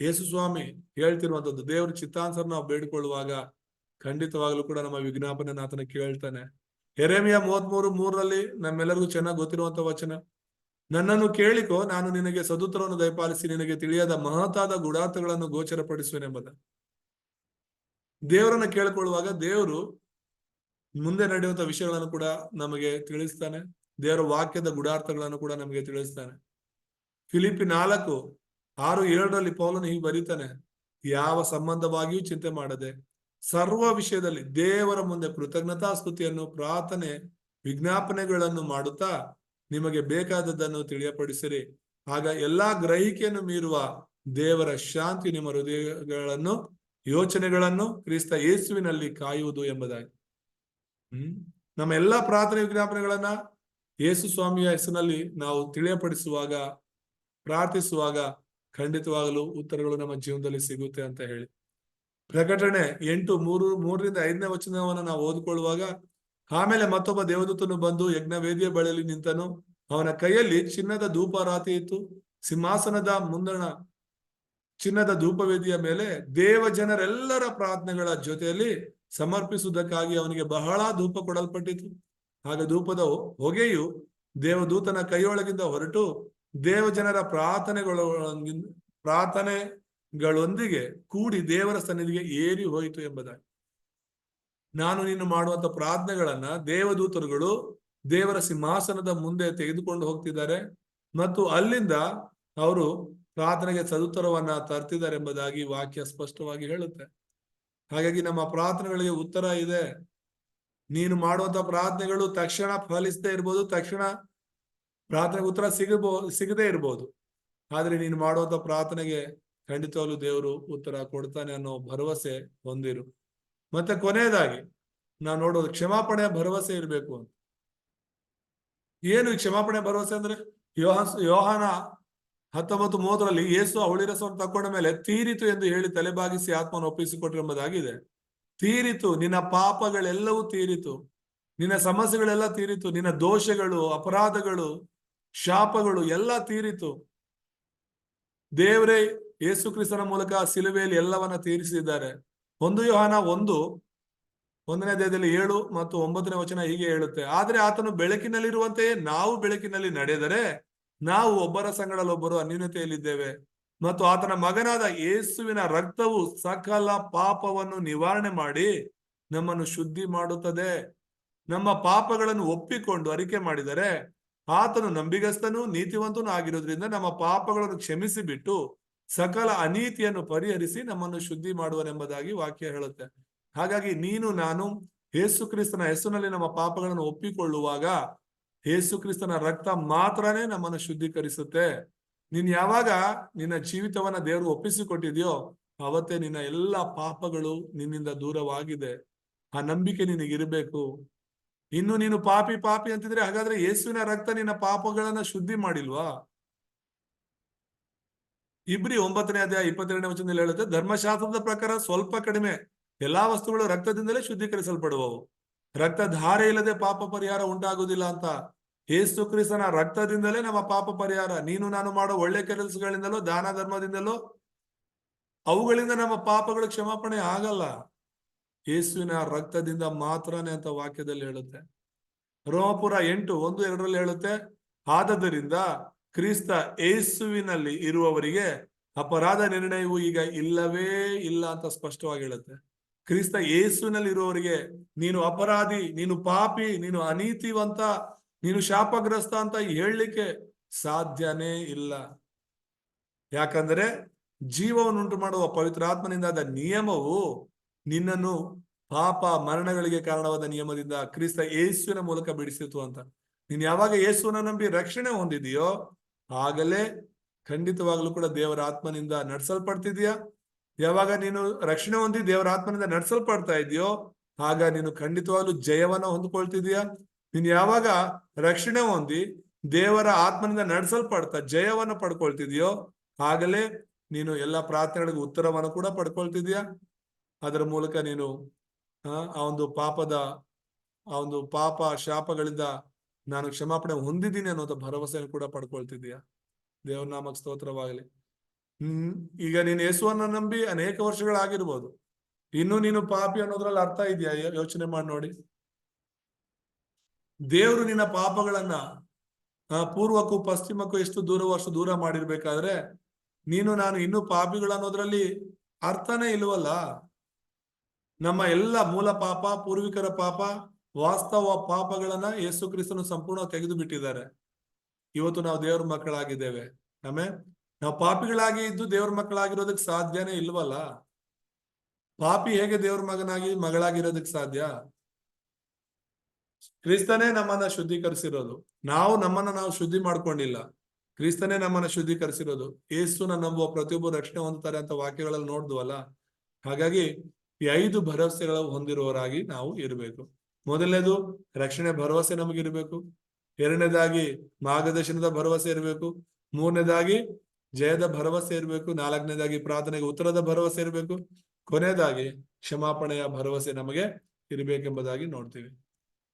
ಯೇಸು ಸ್ವಾಮಿ ಹೇಳ್ತಿರುವಂತದ್ದು, ದೇವರ ಚಿತ್ತಾನುಸಾರ ನಾವು ಬೇಡಿಕೊಳ್ಳುವಾಗ ಖಂಡಿತವಾಗ್ಲೂ ಕೂಡ ನಮ್ಮ ವಿಜ್ಞಾಪನೆಯನ್ನು ಆತನ ಕೇಳ್ತಾನೆ. ಎರೆಮಿಯ ಮೂವತ್ಮೂರು ಮೂರರಲ್ಲಿ ನಮ್ಮೆಲ್ಲರಿಗೂ ಚೆನ್ನಾಗಿ ಗೊತ್ತಿರುವಂತ ವಚನ, ನನ್ನನ್ನು ಕೇಳಿಕೋ, ನಾನು ನಿನಗೆ ಸದುತ್ತರವನ್ನು ದಯಪಾಲಿಸಿ, ನಿನಗೆ ತಿಳಿಯದ ಮಹತಾದ ಗುಡಾರ್ಥಗಳನ್ನು ಗೋಚರಪಡಿಸುವೆನೆಂಬುದ. ದೇವರನ್ನ ಕೇಳಿಕೊಳ್ಳುವಾಗ ದೇವರು ಮುಂದೆ ನಡೆಯುವಂತ ವಿಷಯಗಳನ್ನು ಕೂಡ ನಮಗೆ ತಿಳಿಸ್ತಾನೆ. ದೇವರ ವಾಕ್ಯದ ಗುಡಾರ್ಥಗಳನ್ನು ಕೂಡ ನಮಗೆ ತಿಳಿಸ್ತಾನೆ. ಫಿಲಿಪಿ ನಾಲ್ಕು ಆರು ಏಳರಲ್ಲಿ ಪೌಲನು ಹೀಗೆ ಬರೀತಾನೆ, ಯಾವ ಸಂಬಂಧವಾಗಿಯೂ ಚಿಂತೆ ಮಾಡದೆ ಸರ್ವ ವಿಷಯದಲ್ಲಿ ದೇವರ ಮುಂದೆ ಕೃತಜ್ಞತಾ ಸ್ತುತಿಯನ್ನು, ಪ್ರಾರ್ಥನೆ, ವಿಜ್ಞಾಪನೆಗಳನ್ನು ಮಾಡುತ್ತಾ ನಿಮಗೆ ಬೇಕಾದದ್ದನ್ನು ತಿಳಿಯಪಡಿಸಿರಿ. ಆಗ ಎಲ್ಲಾ ಗ್ರಹಿಕೆಯನ್ನು ಮೀರುವ ದೇವರ ಶಾಂತಿ ನಿಮ್ಮ ಹೃದಯಗಳನ್ನು ಯೋಚನೆಗಳನ್ನು ಕ್ರಿಸ್ತ ಯೇಸುವಿನಲ್ಲಿ ಕಾಯುವುದು ಎಂಬುದಾಗಿ. ಹ್ಮ್? ನಮ್ಮ ಎಲ್ಲಾ ಪ್ರಾರ್ಥನೆ ವಿಜ್ಞಾಪನೆಗಳನ್ನ ಯೇಸು ಸ್ವಾಮಿಯ ಹೆಸರಿನಲ್ಲಿ ನಾವು ತಿಳಿಯಪಡಿಸುವಾಗ, ಪ್ರಾರ್ಥಿಸುವಾಗ ಖಂಡಿತವಾಗಲೂ ಉತ್ತರಗಳು ನಮ್ಮ ಜೀವನದಲ್ಲಿ ಸಿಗುತ್ತೆ ಅಂತ ಹೇಳಿ. ಪ್ರಕಟಣೆ ಎಂಟು ಮೂರು, ಮೂರರಿಂದ ಐದನೇ ವಚನವನ್ನು ನಾವು ಓದ್ಕೊಳ್ಳುವಾಗ ಆಮೇಲೆ ಮತ್ತೊಬ್ಬ ದೇವದೂತನು ಬಂದು ಯಜ್ಞ ವೇದಿಯ ಬಳಿಯಲ್ಲಿ ನಿಂತನು. ಅವನ ಕೈಯಲ್ಲಿ ಚಿನ್ನದ ಧೂಪ ರಾತಿ ಇತ್ತು. ಸಿಂಹಾಸನದ ಮುಂದಣ ಚಿನ್ನದ ಧೂಪವೇದಿಯ ಮೇಲೆ ದೇವ ಜನರೆಲ್ಲರ ಪ್ರಾರ್ಥನೆಗಳ ಜೊತೆಯಲ್ಲಿ ಸಮರ್ಪಿಸುವುದಕ್ಕಾಗಿ ಅವನಿಗೆ ಬಹಳ ಧೂಪ ಕೊಡಲ್ಪಟ್ಟಿತು. ಹಾಗೆ ಧೂಪದ ಹೊಗೆಯು ದೇವದೂತನ ಕೈಯೊಳಗಿಂದ ಹೊರಟು ದೇವ ಜನರ ಪ್ರಾರ್ಥನೆಗಳ ಪ್ರಾರ್ಥನೆಗಳೊಂದಿಗೆ ಕೂಡಿ ದೇವರ ಸನ್ನಿಧಿಗೆ ಏರಿ ಹೋಯಿತು ಎಂಬುದಾಗಿ. ನಾನು ನೀನು ಮಾಡುವಂತ ಪ್ರಾರ್ಥನೆಗಳನ್ನ ದೇವದೂತರುಗಳು ದೇವರ ಸಿಂಹಾಸನದ ಮುಂದೆ ತೆಗೆದುಕೊಂಡು ಹೋಗ್ತಿದ್ದಾರೆ ಮತ್ತು ಅಲ್ಲಿಂದ ಅವರು ಪ್ರಾರ್ಥನೆಗೆ ಸದುತ್ತರವನ್ನ ತರ್ತಿದ್ದಾರೆ ಎಂಬುದಾಗಿ ವಾಕ್ಯ ಸ್ಪಷ್ಟವಾಗಿ ಹೇಳುತ್ತೆ. ಹಾಗಾಗಿ ನಮ್ಮ ಪ್ರಾರ್ಥನೆಗಳಿಗೆ ಉತ್ತರ ಇದೆ. ನೀನು ಮಾಡುವಂತ ಪ್ರಾರ್ಥನೆಗಳು ತಕ್ಷಣ ಫಲಿಸದೇ ಇರ್ಬೋದು, ತಕ್ಷಣ ಪ್ರಾರ್ಥನೆ ಉತ್ತರ ಸಿಗಬೋ, ಸಿಗದೇ ಇರ್ಬೋದು. ಆದ್ರೆ ನೀನು ಮಾಡುವಂತ ಪ್ರಾರ್ಥನೆಗೆ ಖಂಡಿತವಾಗ್ಲೂ ದೇವರು ಉತ್ತರ ಕೊಡ್ತಾನೆ ಅನ್ನೋ ಭರವಸೆ ಹೊಂದಿರು. ಮತ್ತೆ ಕೊನೆಯದಾಗಿ ನಾವು ನೋಡೋದು ಕ್ಷಮಾಪಣೆ ಭರವಸೆ ಇರಬೇಕು ಅಂತ. ಏನು ಕ್ಷಮಾಪಣೆ ಭರವಸೆ ಅಂದ್ರೆ? ಯೋಹ ಯೋಹಾನ ಹತ್ತೊಂಬತ್ತು ಮೂವತ್ತರಲ್ಲಿ ಯೇಸು ಅವಳಿ ರಸವನ್ನು ತಕೊಂಡ ಮೇಲೆ ತೀರಿತು ಎಂದು ಹೇಳಿ ತಲೆಬಾಗಿಸಿ ಆತ್ಮನ ಒಪ್ಪಿಸಿಕೊಟ್ಟಿರುವುದಾಗಿದೆ ತೀರಿತು, ನಿನ್ನ ಪಾಪಗಳೆಲ್ಲವೂ ತೀರಿತು, ನಿನ್ನ ಸಮಸ್ಯೆಗಳೆಲ್ಲ ತೀರಿತು, ನಿನ್ನ ದೋಷಗಳು, ಅಪರಾಧಗಳು, ಶಾಪಗಳು ಎಲ್ಲ ತೀರಿತು. ದೇವರೇ, ಯೇಸು ಕ್ರಿಸ್ತನ ಮೂಲಕ ಸಿಲುವೆಯಲ್ಲಿ ಎಲ್ಲವನ್ನ ತೀರಿಸಿದ್ದಾರೆ. ಒಂದು ಯೋಹಾನ ಒಂದು, ಒಂದನೇ ದೇಹದಲ್ಲಿ ಏಳು ಮತ್ತು ಒಂಬತ್ತನೇ ವಚನ ಹೀಗೆ ಹೇಳುತ್ತೆ. ಆದ್ರೆ ಆತನು ಬೆಳಕಿನಲ್ಲಿರುವಂತೆಯೇ ನಾವು ಬೆಳಕಿನಲ್ಲಿ ನಡೆದರೆ ನಾವು ಒಬ್ಬರ ಸಂಗಡಲ್ಲೊಬ್ಬರು ಅನ್ಯೂನ್ಯತೆಯಲ್ಲಿದ್ದೇವೆ. ಮತ್ತು ಆತನ ಮಗನಾದ ಯೇಸುವಿನ ರಕ್ತವು ಸಕಲ ಪಾಪವನ್ನು ನಿವಾರಣೆ ಮಾಡಿ ನಮ್ಮನ್ನು ಶುದ್ಧಿ ಮಾಡುತ್ತದೆ. ನಮ್ಮ ಪಾಪಗಳನ್ನು ಒಪ್ಪಿಕೊಂಡು ಅರಿಕೆ ಮಾಡಿದರೆ ಆತನು ನಂಬಿಗಸ್ತನು ನೀತಿವಂತನೂ ಆಗಿರೋದ್ರಿಂದ ನಮ್ಮ ಪಾಪಗಳನ್ನು ಕ್ಷಮಿಸಿ ಬಿಟ್ಟು ಸಕಲ ಅನೀತಿಯನ್ನು ಪರಿಹರಿಸಿ ನಮ್ಮನ್ನು ಶುದ್ಧಿ ಮಾಡುವನೆಂಬುದಾಗಿ ವಾಕ್ಯ ಹೇಳುತ್ತೆ. ಹಾಗಾಗಿ ನೀನು, ನಾನು, ಯೇಸು ಕ್ರಿಸ್ತನ ಹೆಸರಿನಲ್ಲಿ ನಮ್ಮ ಪಾಪಗಳನ್ನು ಒಪ್ಪಿಕೊಳ್ಳುವಾಗ ಯೇಸು ಕ್ರಿಸ್ತನ ರಕ್ತ ಮಾತ್ರನೇ ನಮ್ಮನ್ನು ಶುದ್ಧೀಕರಿಸುತ್ತೆ. ನೀನ್ ಯಾವಾಗ ನಿನ್ನ ಜೀವಿತವನ್ನ ದೇವರು ಒಪ್ಪಿಸಿಕೊಟ್ಟಿದ್ಯೋ, ಅವತ್ತೇ ನಿನ್ನ ಎಲ್ಲ ಪಾಪಗಳು ನಿನ್ನಿಂದ ದೂರವಾಗಿದೆ. ಆ ನಂಬಿಕೆ ನಿನಗಿರಬೇಕು ಇನ್ನು ನೀನು ಪಾಪಿ ಪಾಪಿ ಅಂತಿದ್ರೆ ಹಾಗಾದ್ರೆ ಯೇಸುವಿನ ರಕ್ತ ನಿನ್ನ ಪಾಪಗಳನ್ನ ಶುದ್ಧಿ ಮಾಡಿಲ್ವಾ? ಇಬ್ರಿ ಒಂಬತ್ತನೇ ಅಧ್ಯಾಯ ಇಪ್ಪತ್ತೆರಡನೇ ವಚನದಲ್ಲಿ ಹೇಳುತ್ತೆ, ಧರ್ಮಶಾಸ್ತ್ರದ ಪ್ರಕಾರ ಸ್ವಲ್ಪ ಕಡಿಮೆ. ಎಲ್ಲಾ ವಸ್ತುಗಳು ರಕ್ತದಿಂದಲೇ ಶುದ್ಧೀಕರಿಸಲ್ಪಡುವವು. ರಕ್ತ ಧಾರೆ ಇಲ್ಲದೆ ಪಾಪ ಪರಿಹಾರ ಉಂಟಾಗುವುದಿಲ್ಲ ಅಂತ. ಯೇಸು ಕ್ರಿಸ್ತನ ರಕ್ತದಿಂದಲೇ ನಮ್ಮ ಪಾಪ ಪರಿಹಾರ. ನೀನು ನಾನು ಮಾಡೋ ಒಳ್ಳೆ ಕೆಲಸಗಳಿಂದಲೋ, ದಾನ ಧರ್ಮದಿಂದಲೋ, ಅವುಗಳಿಂದ ನಮ್ಮ ಪಾಪಗಳು ಕ್ಷಮಾಪಣೆ ಆಗಲ್ಲ. ಯೇಸುವಿನ ರಕ್ತದಿಂದ ಮಾತ್ರನೇ ಅಂತ ವಾಕ್ಯದಲ್ಲಿ ಹೇಳುತ್ತೆ. ರೋಮಪುರ ಎಂಟು, ಒಂದು, ಎರಡರಲ್ಲಿ ಹೇಳುತ್ತೆ, ಆದದರಿಂದ ಕ್ರಿಸ್ತ ಯೇಸುವಿನಲ್ಲಿ ಇರುವವರಿಗೆ ಅಪರಾಧ ನಿರ್ಣಯವು ಈಗ ಇಲ್ಲವೇ ಇಲ್ಲ ಅಂತ ಸ್ಪಷ್ಟವಾಗಿ ಹೇಳುತ್ತೆ. ಕ್ರಿಸ್ತ ಯೇಸುವಿನಲ್ಲಿ ಇರುವವರಿಗೆ, ನೀನು ಅಪರಾಧಿ, ನೀನು ಪಾಪಿ, ನೀನು ಅನೀತಿವಂತ ನೀನು ಶಾಪಗ್ರಸ್ತ ಅಂತ ಹೇಳಲಿಕ್ಕೆ ಸಾಧ್ಯನೇ ಇಲ್ಲ. ಯಾಕಂದ್ರೆ ಜೀವವನ್ನುಂಟು ಮಾಡುವ ಪವಿತ್ರಾತ್ಮನಿಂದಾದ ನಿಯಮವು ನಿನ್ನನ್ನು ಪಾಪ ಮರಣಗಳಿಗೆ ಕಾರಣವಾದ ನಿಯಮದಿಂದ ಕ್ರಿಸ್ತ ಯೇಸುವಿನ ಮೂಲಕ ಬಿಡಿಸಿತು ಅಂತ. ನೀನ್ ಯಾವಾಗ ಯೇಸುವನ್ನ ನಂಬಿ ರಕ್ಷಣೆ ಹೊಂದಿದೆಯೋ ಆಗಲೇ ಖಂಡಿತವಾಗ್ಲೂ ಕೂಡ ದೇವರ ಆತ್ಮನಿಂದ ನಡೆಸಲ್ಪಡ್ತಿದ್ಯಾ. ಯಾವಾಗ ನೀನು ರಕ್ಷಣೆ ಹೊಂದಿ ದೇವರ ಆತ್ಮನಿಂದ ನಡೆಸಲ್ಪಡ್ತಾ ಇದೆಯೋ ಆಗ ನೀನು ಖಂಡಿತವಾಗ್ಲೂ ಜಯವನ್ನ ಹೊಂದ್ಕೊಳ್ತಿದ್ಯಾ. ನೀನ್ ಯಾವಾಗ ರಕ್ಷಣೆ ಹೊಂದಿ ದೇವರ ಆತ್ಮನಿಂದ ನಡೆಸಲ್ಪಡ್ತಾ ಜಯವನ್ನು ಪಡ್ಕೊಳ್ತಿದ್ಯೋ ಆಗಲೇ ನೀನು ಎಲ್ಲಾ ಪ್ರಾರ್ಥನೆಗಳಿಗೆ ಉತ್ತರವನ್ನು ಕೂಡ ಪಡ್ಕೊಳ್ತಿದ್ಯಾ? ಅದರ ಮೂಲಕ ನೀನು, ಆ ಒಂದು ಪಾಪದ, ಆ ಒಂದು ಪಾಪ ಶಾಪಗಳಿಂದ ನಾನು ಕ್ಷಮಾಪಣೆ ಹೊಂದಿದ್ದೀನಿ ಅನ್ನೋದ ಭರವಸೆಯನ್ನು ಕೂಡ ಪಡ್ಕೊಳ್ತಿದ್ಯಾ? ದೇವ್ರ ನಾಮಕ್ ಸ್ತೋತ್ರವಾಗಲಿ. ಹ್ಮ್, ಈಗ ನೀನು ಯೇಸುವನ್ನ ನಂಬಿ ಅನೇಕ ವರ್ಷಗಳಾಗಿರ್ಬೋದು. ಇನ್ನು ನೀನು ಪಾಪಿ ಅನ್ನೋದ್ರಲ್ಲಿ ಅರ್ಥ ಇದೆಯಾ? ಯೋಚನೆ ಮಾಡಿ ನೋಡಿ. ದೇವರು ನಿನ್ನ ಪಾಪಗಳನ್ನ ಪೂರ್ವಕ್ಕೂ ಪಶ್ಚಿಮಕ್ಕೂ ಎಷ್ಟು ದೂರವೋ ಅಷ್ಟು ದೂರ ಮಾಡಿರ್ಬೇಕಾದ್ರೆ, ನೀನು ನಾನು ಇನ್ನೂ ಪಾಪಿಗಳು ಅನ್ನೋದ್ರಲ್ಲಿ ಅರ್ಥನೇ ಇಲ್ವಲ್ಲ ನಮ್ಮ ಎಲ್ಲ ಮೂಲ ಪಾಪ, ಪೂರ್ವಿಕರ ಪಾಪ, ವಾಸ್ತವ ಪಾಪಗಳನ್ನ ಯೇಸು ಕ್ರಿಸ್ತನು ಸಂಪೂರ್ಣ ತೆಗೆದು ಬಿಟ್ಟಿದ್ದಾರೆ ಇವತ್ತು ನಾವು ದೇವ್ರ ಮಕ್ಕಳಾಗಿದ್ದೇವೆ. ಆಮೇಲೆ ನಾವು ಪಾಪಿಗಳಾಗಿ ಇದ್ದು ದೇವ್ರ ಮಕ್ಕಳಾಗಿರೋದಕ್ಕೆ ಸಾಧ್ಯನೇ ಇಲ್ವಲ್ಲ? ಪಾಪಿ ಹೇಗೆ ದೇವ್ರ ಮಗನಾಗಿ, ಮಗಳಾಗಿರೋದಕ್ಕೆ ಸಾಧ್ಯ? ಕ್ರಿಸ್ತನೇ ನಮ್ಮನ್ನ ಶುದ್ಧೀಕರಿಸಿರೋದು. ನಾವು ನಮ್ಮನ್ನ ನಾವು ಶುದ್ಧಿ ಮಾಡ್ಕೊಂಡಿಲ್ಲ. ಕ್ರಿಸ್ತನೇ ನಮ್ಮನ್ನ ಶುದ್ಧೀಕರಿಸಿರೋದು. ಏಸುನ ನಂಬುವ ಪ್ರತಿಯೊಬ್ಬ ರಕ್ಷಣೆ ಹೊಂದುತ್ತಾರೆ ಅಂತ ವಾಕ್ಯಗಳಲ್ಲಿ ನೋಡಿದ್ವಲ್ಲ? ಹಾಗಾಗಿ ಈ ಐದು ಭರವಸೆಗಳು ಹೊಂದಿರುವವರಾಗಿ ನಾವು ಇರಬೇಕು. ಮೊದಲನೇದು, ರಕ್ಷಣೆ ಭರವಸೆ ನಮಗಿರ್ಬೇಕು. ಎರಡನೇದಾಗಿ, ಮಾರ್ಗದರ್ಶನದ ಭರವಸೆ ಇರಬೇಕು. ಮೂರನೇದಾಗಿ, ಜಯದ ಭರವಸೆ ಇರಬೇಕು. ನಾಲ್ಕನೇದಾಗಿ, ಪ್ರಾರ್ಥನೆಗೆ ಉತ್ತರದ ಭರವಸೆ ಇರಬೇಕು. ಕೊನೆಯದಾಗಿ, ಕ್ಷಮಾಪಣೆಯ ಭರವಸೆ ನಮಗೆ ಇರಬೇಕೆಂಬುದಾಗಿ ನೋಡ್ತೀವಿ.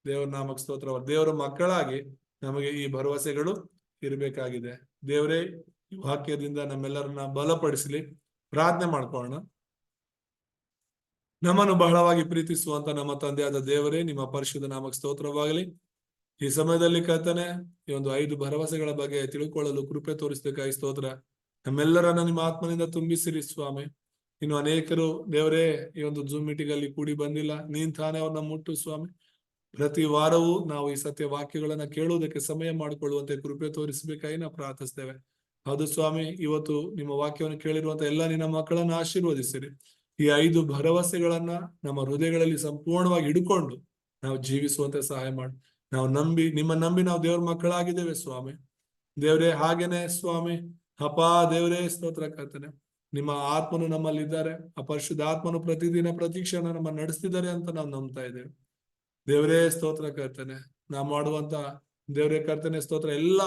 ದೇವರ ನಾಮಕ ಸ್ತೋತ್ರ ದೇವರ ಮಕ್ಕಳಾಗಿ ನಮಗೆ ಈ ಭರವಸೆಗಳು ಇರಬೇಕಾಗಿದೆ. ದೇವರೇ, ಈ ವಾಕ್ಯದಿಂದ ನಮ್ಮೆಲ್ಲರನ್ನ ಬಲಪಡಿಸಲಿ. ಪ್ರಾರ್ಥನೆ ಮಾಡ್ಕೊಳ್ಳೋಣ. ನಮ್ಮನ್ನು ಬಹಳವಾಗಿ ಪ್ರೀತಿಸುವಂತ ನಮ್ಮ ತಂದೆಯಾದ ದೇವರೇ, ನಿಮ್ಮ ಪರಿಶುದ್ಧ ನಾಮಕ ಸ್ತೋತ್ರವಾಗಲಿ. ಈ ಸಮಯದಲ್ಲಿ ಕರ್ತನೆ, ಈ ಒಂದು ಐದು ಭರವಸೆಗಳ ಬಗ್ಗೆ ತಿಳ್ಕೊಳ್ಳಲು ಕೃಪೆ ತೋರಿಸಬೇಕಾಗಿ ಸ್ತೋತ್ರ. ನಮ್ಮೆಲ್ಲರನ್ನ ನಿಮ್ಮ ಆತ್ಮನಿಂದ ತುಂಬಿಸಿರಿ ಸ್ವಾಮಿ. ಇನ್ನು ಅನೇಕರು, ದೇವರೇ, ಈ ಒಂದು ಜೂಮ್ ಮೀಟಿಂಗ್ ಅಲ್ಲಿ ಕೂಡಿ ಬಂದಿಲ್ಲ. ನೀನ್ ತಾನೇ ಅವ್ರನ್ನ ಮುಟ್ಟು ಸ್ವಾಮಿ. ಪ್ರತಿ ವಾರವೂ ನಾವು ಈ ಸತ್ಯ ವಾಕ್ಯಗಳನ್ನ ಕೇಳುವುದಕ್ಕೆ ಸಮಯ ಮಾಡಿಕೊಳ್ಳುವಂತೆ ಕೃಪೆ ತೋರಿಸಬೇಕಾಗಿ ನಾವು ಪ್ರಾರ್ಥಿಸ್ತೇವೆ. ಹೌದು ಸ್ವಾಮಿ, ಇವತ್ತು ನಿಮ್ಮ ವಾಕ್ಯವನ್ನು ಕೇಳಿರುವಂತ ಎಲ್ಲ ನಿನ್ನ ಮಕ್ಕಳನ್ನ ಆಶೀರ್ವದಿಸಿರಿ. ಈ ಐದು ಭರವಸೆಗಳನ್ನ ನಮ್ಮ ಹೃದಯಗಳಲ್ಲಿ ಸಂಪೂರ್ಣವಾಗಿ ಹಿಡ್ಕೊಂಡು ನಾವು ಜೀವಿಸುವಂತೆ ಸಹಾಯ ಮಾಡಿ. ನಾವು ನಂಬಿ, ನಿಮ್ಮ ನಂಬಿ ನಾವು ದೇವ್ರ ಮಕ್ಕಳಾಗಿದ್ದೇವೆ ಸ್ವಾಮಿ. ದೇವ್ರೆ ಹಾಗೇನೆ ಸ್ವಾಮಿ. ಅಪ ದೇವರೇ ಸ್ತೋತ್ರ ಕರ್ತನೆ. ನಿಮ್ಮ ಆತ್ಮನು ನಮ್ಮಲ್ಲಿದ್ದಾರೆ. ಆ ಪರಿಶುದ್ಧ ಆತ್ಮನು ಪ್ರತಿದಿನ ಪ್ರತಿ ಕ್ಷಣ ನಮ್ಮ ನಡೆಸ್ತಿದ್ದಾರೆ ಅಂತ ನಾವು ನಂಬ್ತಾ ಇದ್ದೇವೆ. ದೇವರೇ ಸ್ತೋತ್ರ ಕರ್ತನೆ. ನಾವು ಮಾಡುವಂತ ದೇವರೇ ಕರ್ತನೆ ಸ್ತೋತ್ರ ಎಲ್ಲ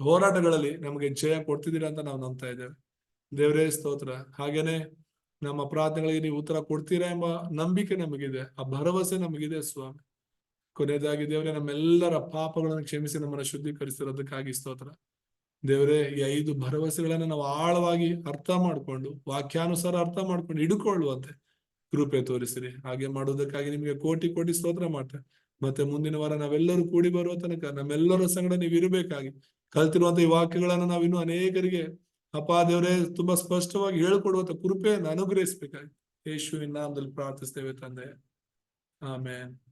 ಹೋರಾಟಗಳಲ್ಲಿ ನಮಗೆ ಜಯ ಕೊಡ್ತಿದ್ದೀರಾ ಅಂತ ನಾವು ನಂಬ್ತಾ ಇದ್ದೇವೆ. ದೇವರೇ ಸ್ತೋತ್ರ. ಹಾಗೇನೆ ನಮ್ಮ ಪ್ರಾರ್ಥನೆಗಳಿಗೆ ನೀವು ಉತ್ತರ ಕೊಡ್ತೀರಾ ಎಂಬ ನಂಬಿಕೆ ನಮಗಿದೆ. ಆ ಭರವಸೆ ನಮಗಿದೆ ಸ್ವಾಮಿ. ಕೊನೆಯದಾಗಿ ದೇವರೇ ನಮ್ಮೆಲ್ಲರ ಪಾಪಗಳನ್ನು ಕ್ಷಮಿಸಿ ನಮ್ಮನ್ನು ಶುದ್ಧೀಕರಿಸಿರೋದಕ್ಕಾಗಿ ಸ್ತೋತ್ರ. ದೇವರೇ ಈ ಐದು ಭರವಸೆಗಳನ್ನ ನಾವು ಆಳವಾಗಿ ಅರ್ಥ ಮಾಡ್ಕೊಂಡು, ವಾಕ್ಯಾನುಸಾರ ಅರ್ಥ ಮಾಡ್ಕೊಂಡು ಹಿಡ್ಕೊಳ್ಳುವಂತೆ ಕೃಪೆ ತೋರಿಸಿರಿ. ಹಾಗೆ ಮಾಡುವುದಕ್ಕಾಗಿ ನಿಮಗೆ ಕೋಟಿ ಕೋಟಿ ಸ್ತೋತ್ರ ಮಾಡ್ತೇವೆ ಮತ್ತೆ ಮುಂದಿನ ವಾರ ನಾವೆಲ್ಲರೂ ಕೂಡಿ ಬರುವ ತನಕ, ನಮ್ಮೆಲ್ಲರ ಸಂಗಡ ನೀವು ಇರಬೇಕಾಗಿ, ಕಲ್ತಿರುವಂತ ಈ ವಾಕ್ಯಗಳನ್ನು ನಾವು ಇನ್ನು ಅನೇಕರಿಗೆ, ಅಪ್ಪ ದೇವರೇ, ತುಂಬಾ ಸ್ಪಷ್ಟವಾಗಿ ಹೇಳ್ಕೊಡುವಂತ ಕೃಪೆಯನ್ನು ಅನುಗ್ರಹಿಸಬೇಕಾಗಿ, ಯೇಸುವಿನ ನಾಮದಲ್ಲಿ ಪ್ರಾರ್ಥಿಸ್ತೇವೆ ತಂದೆ. ಆಮೇನ್.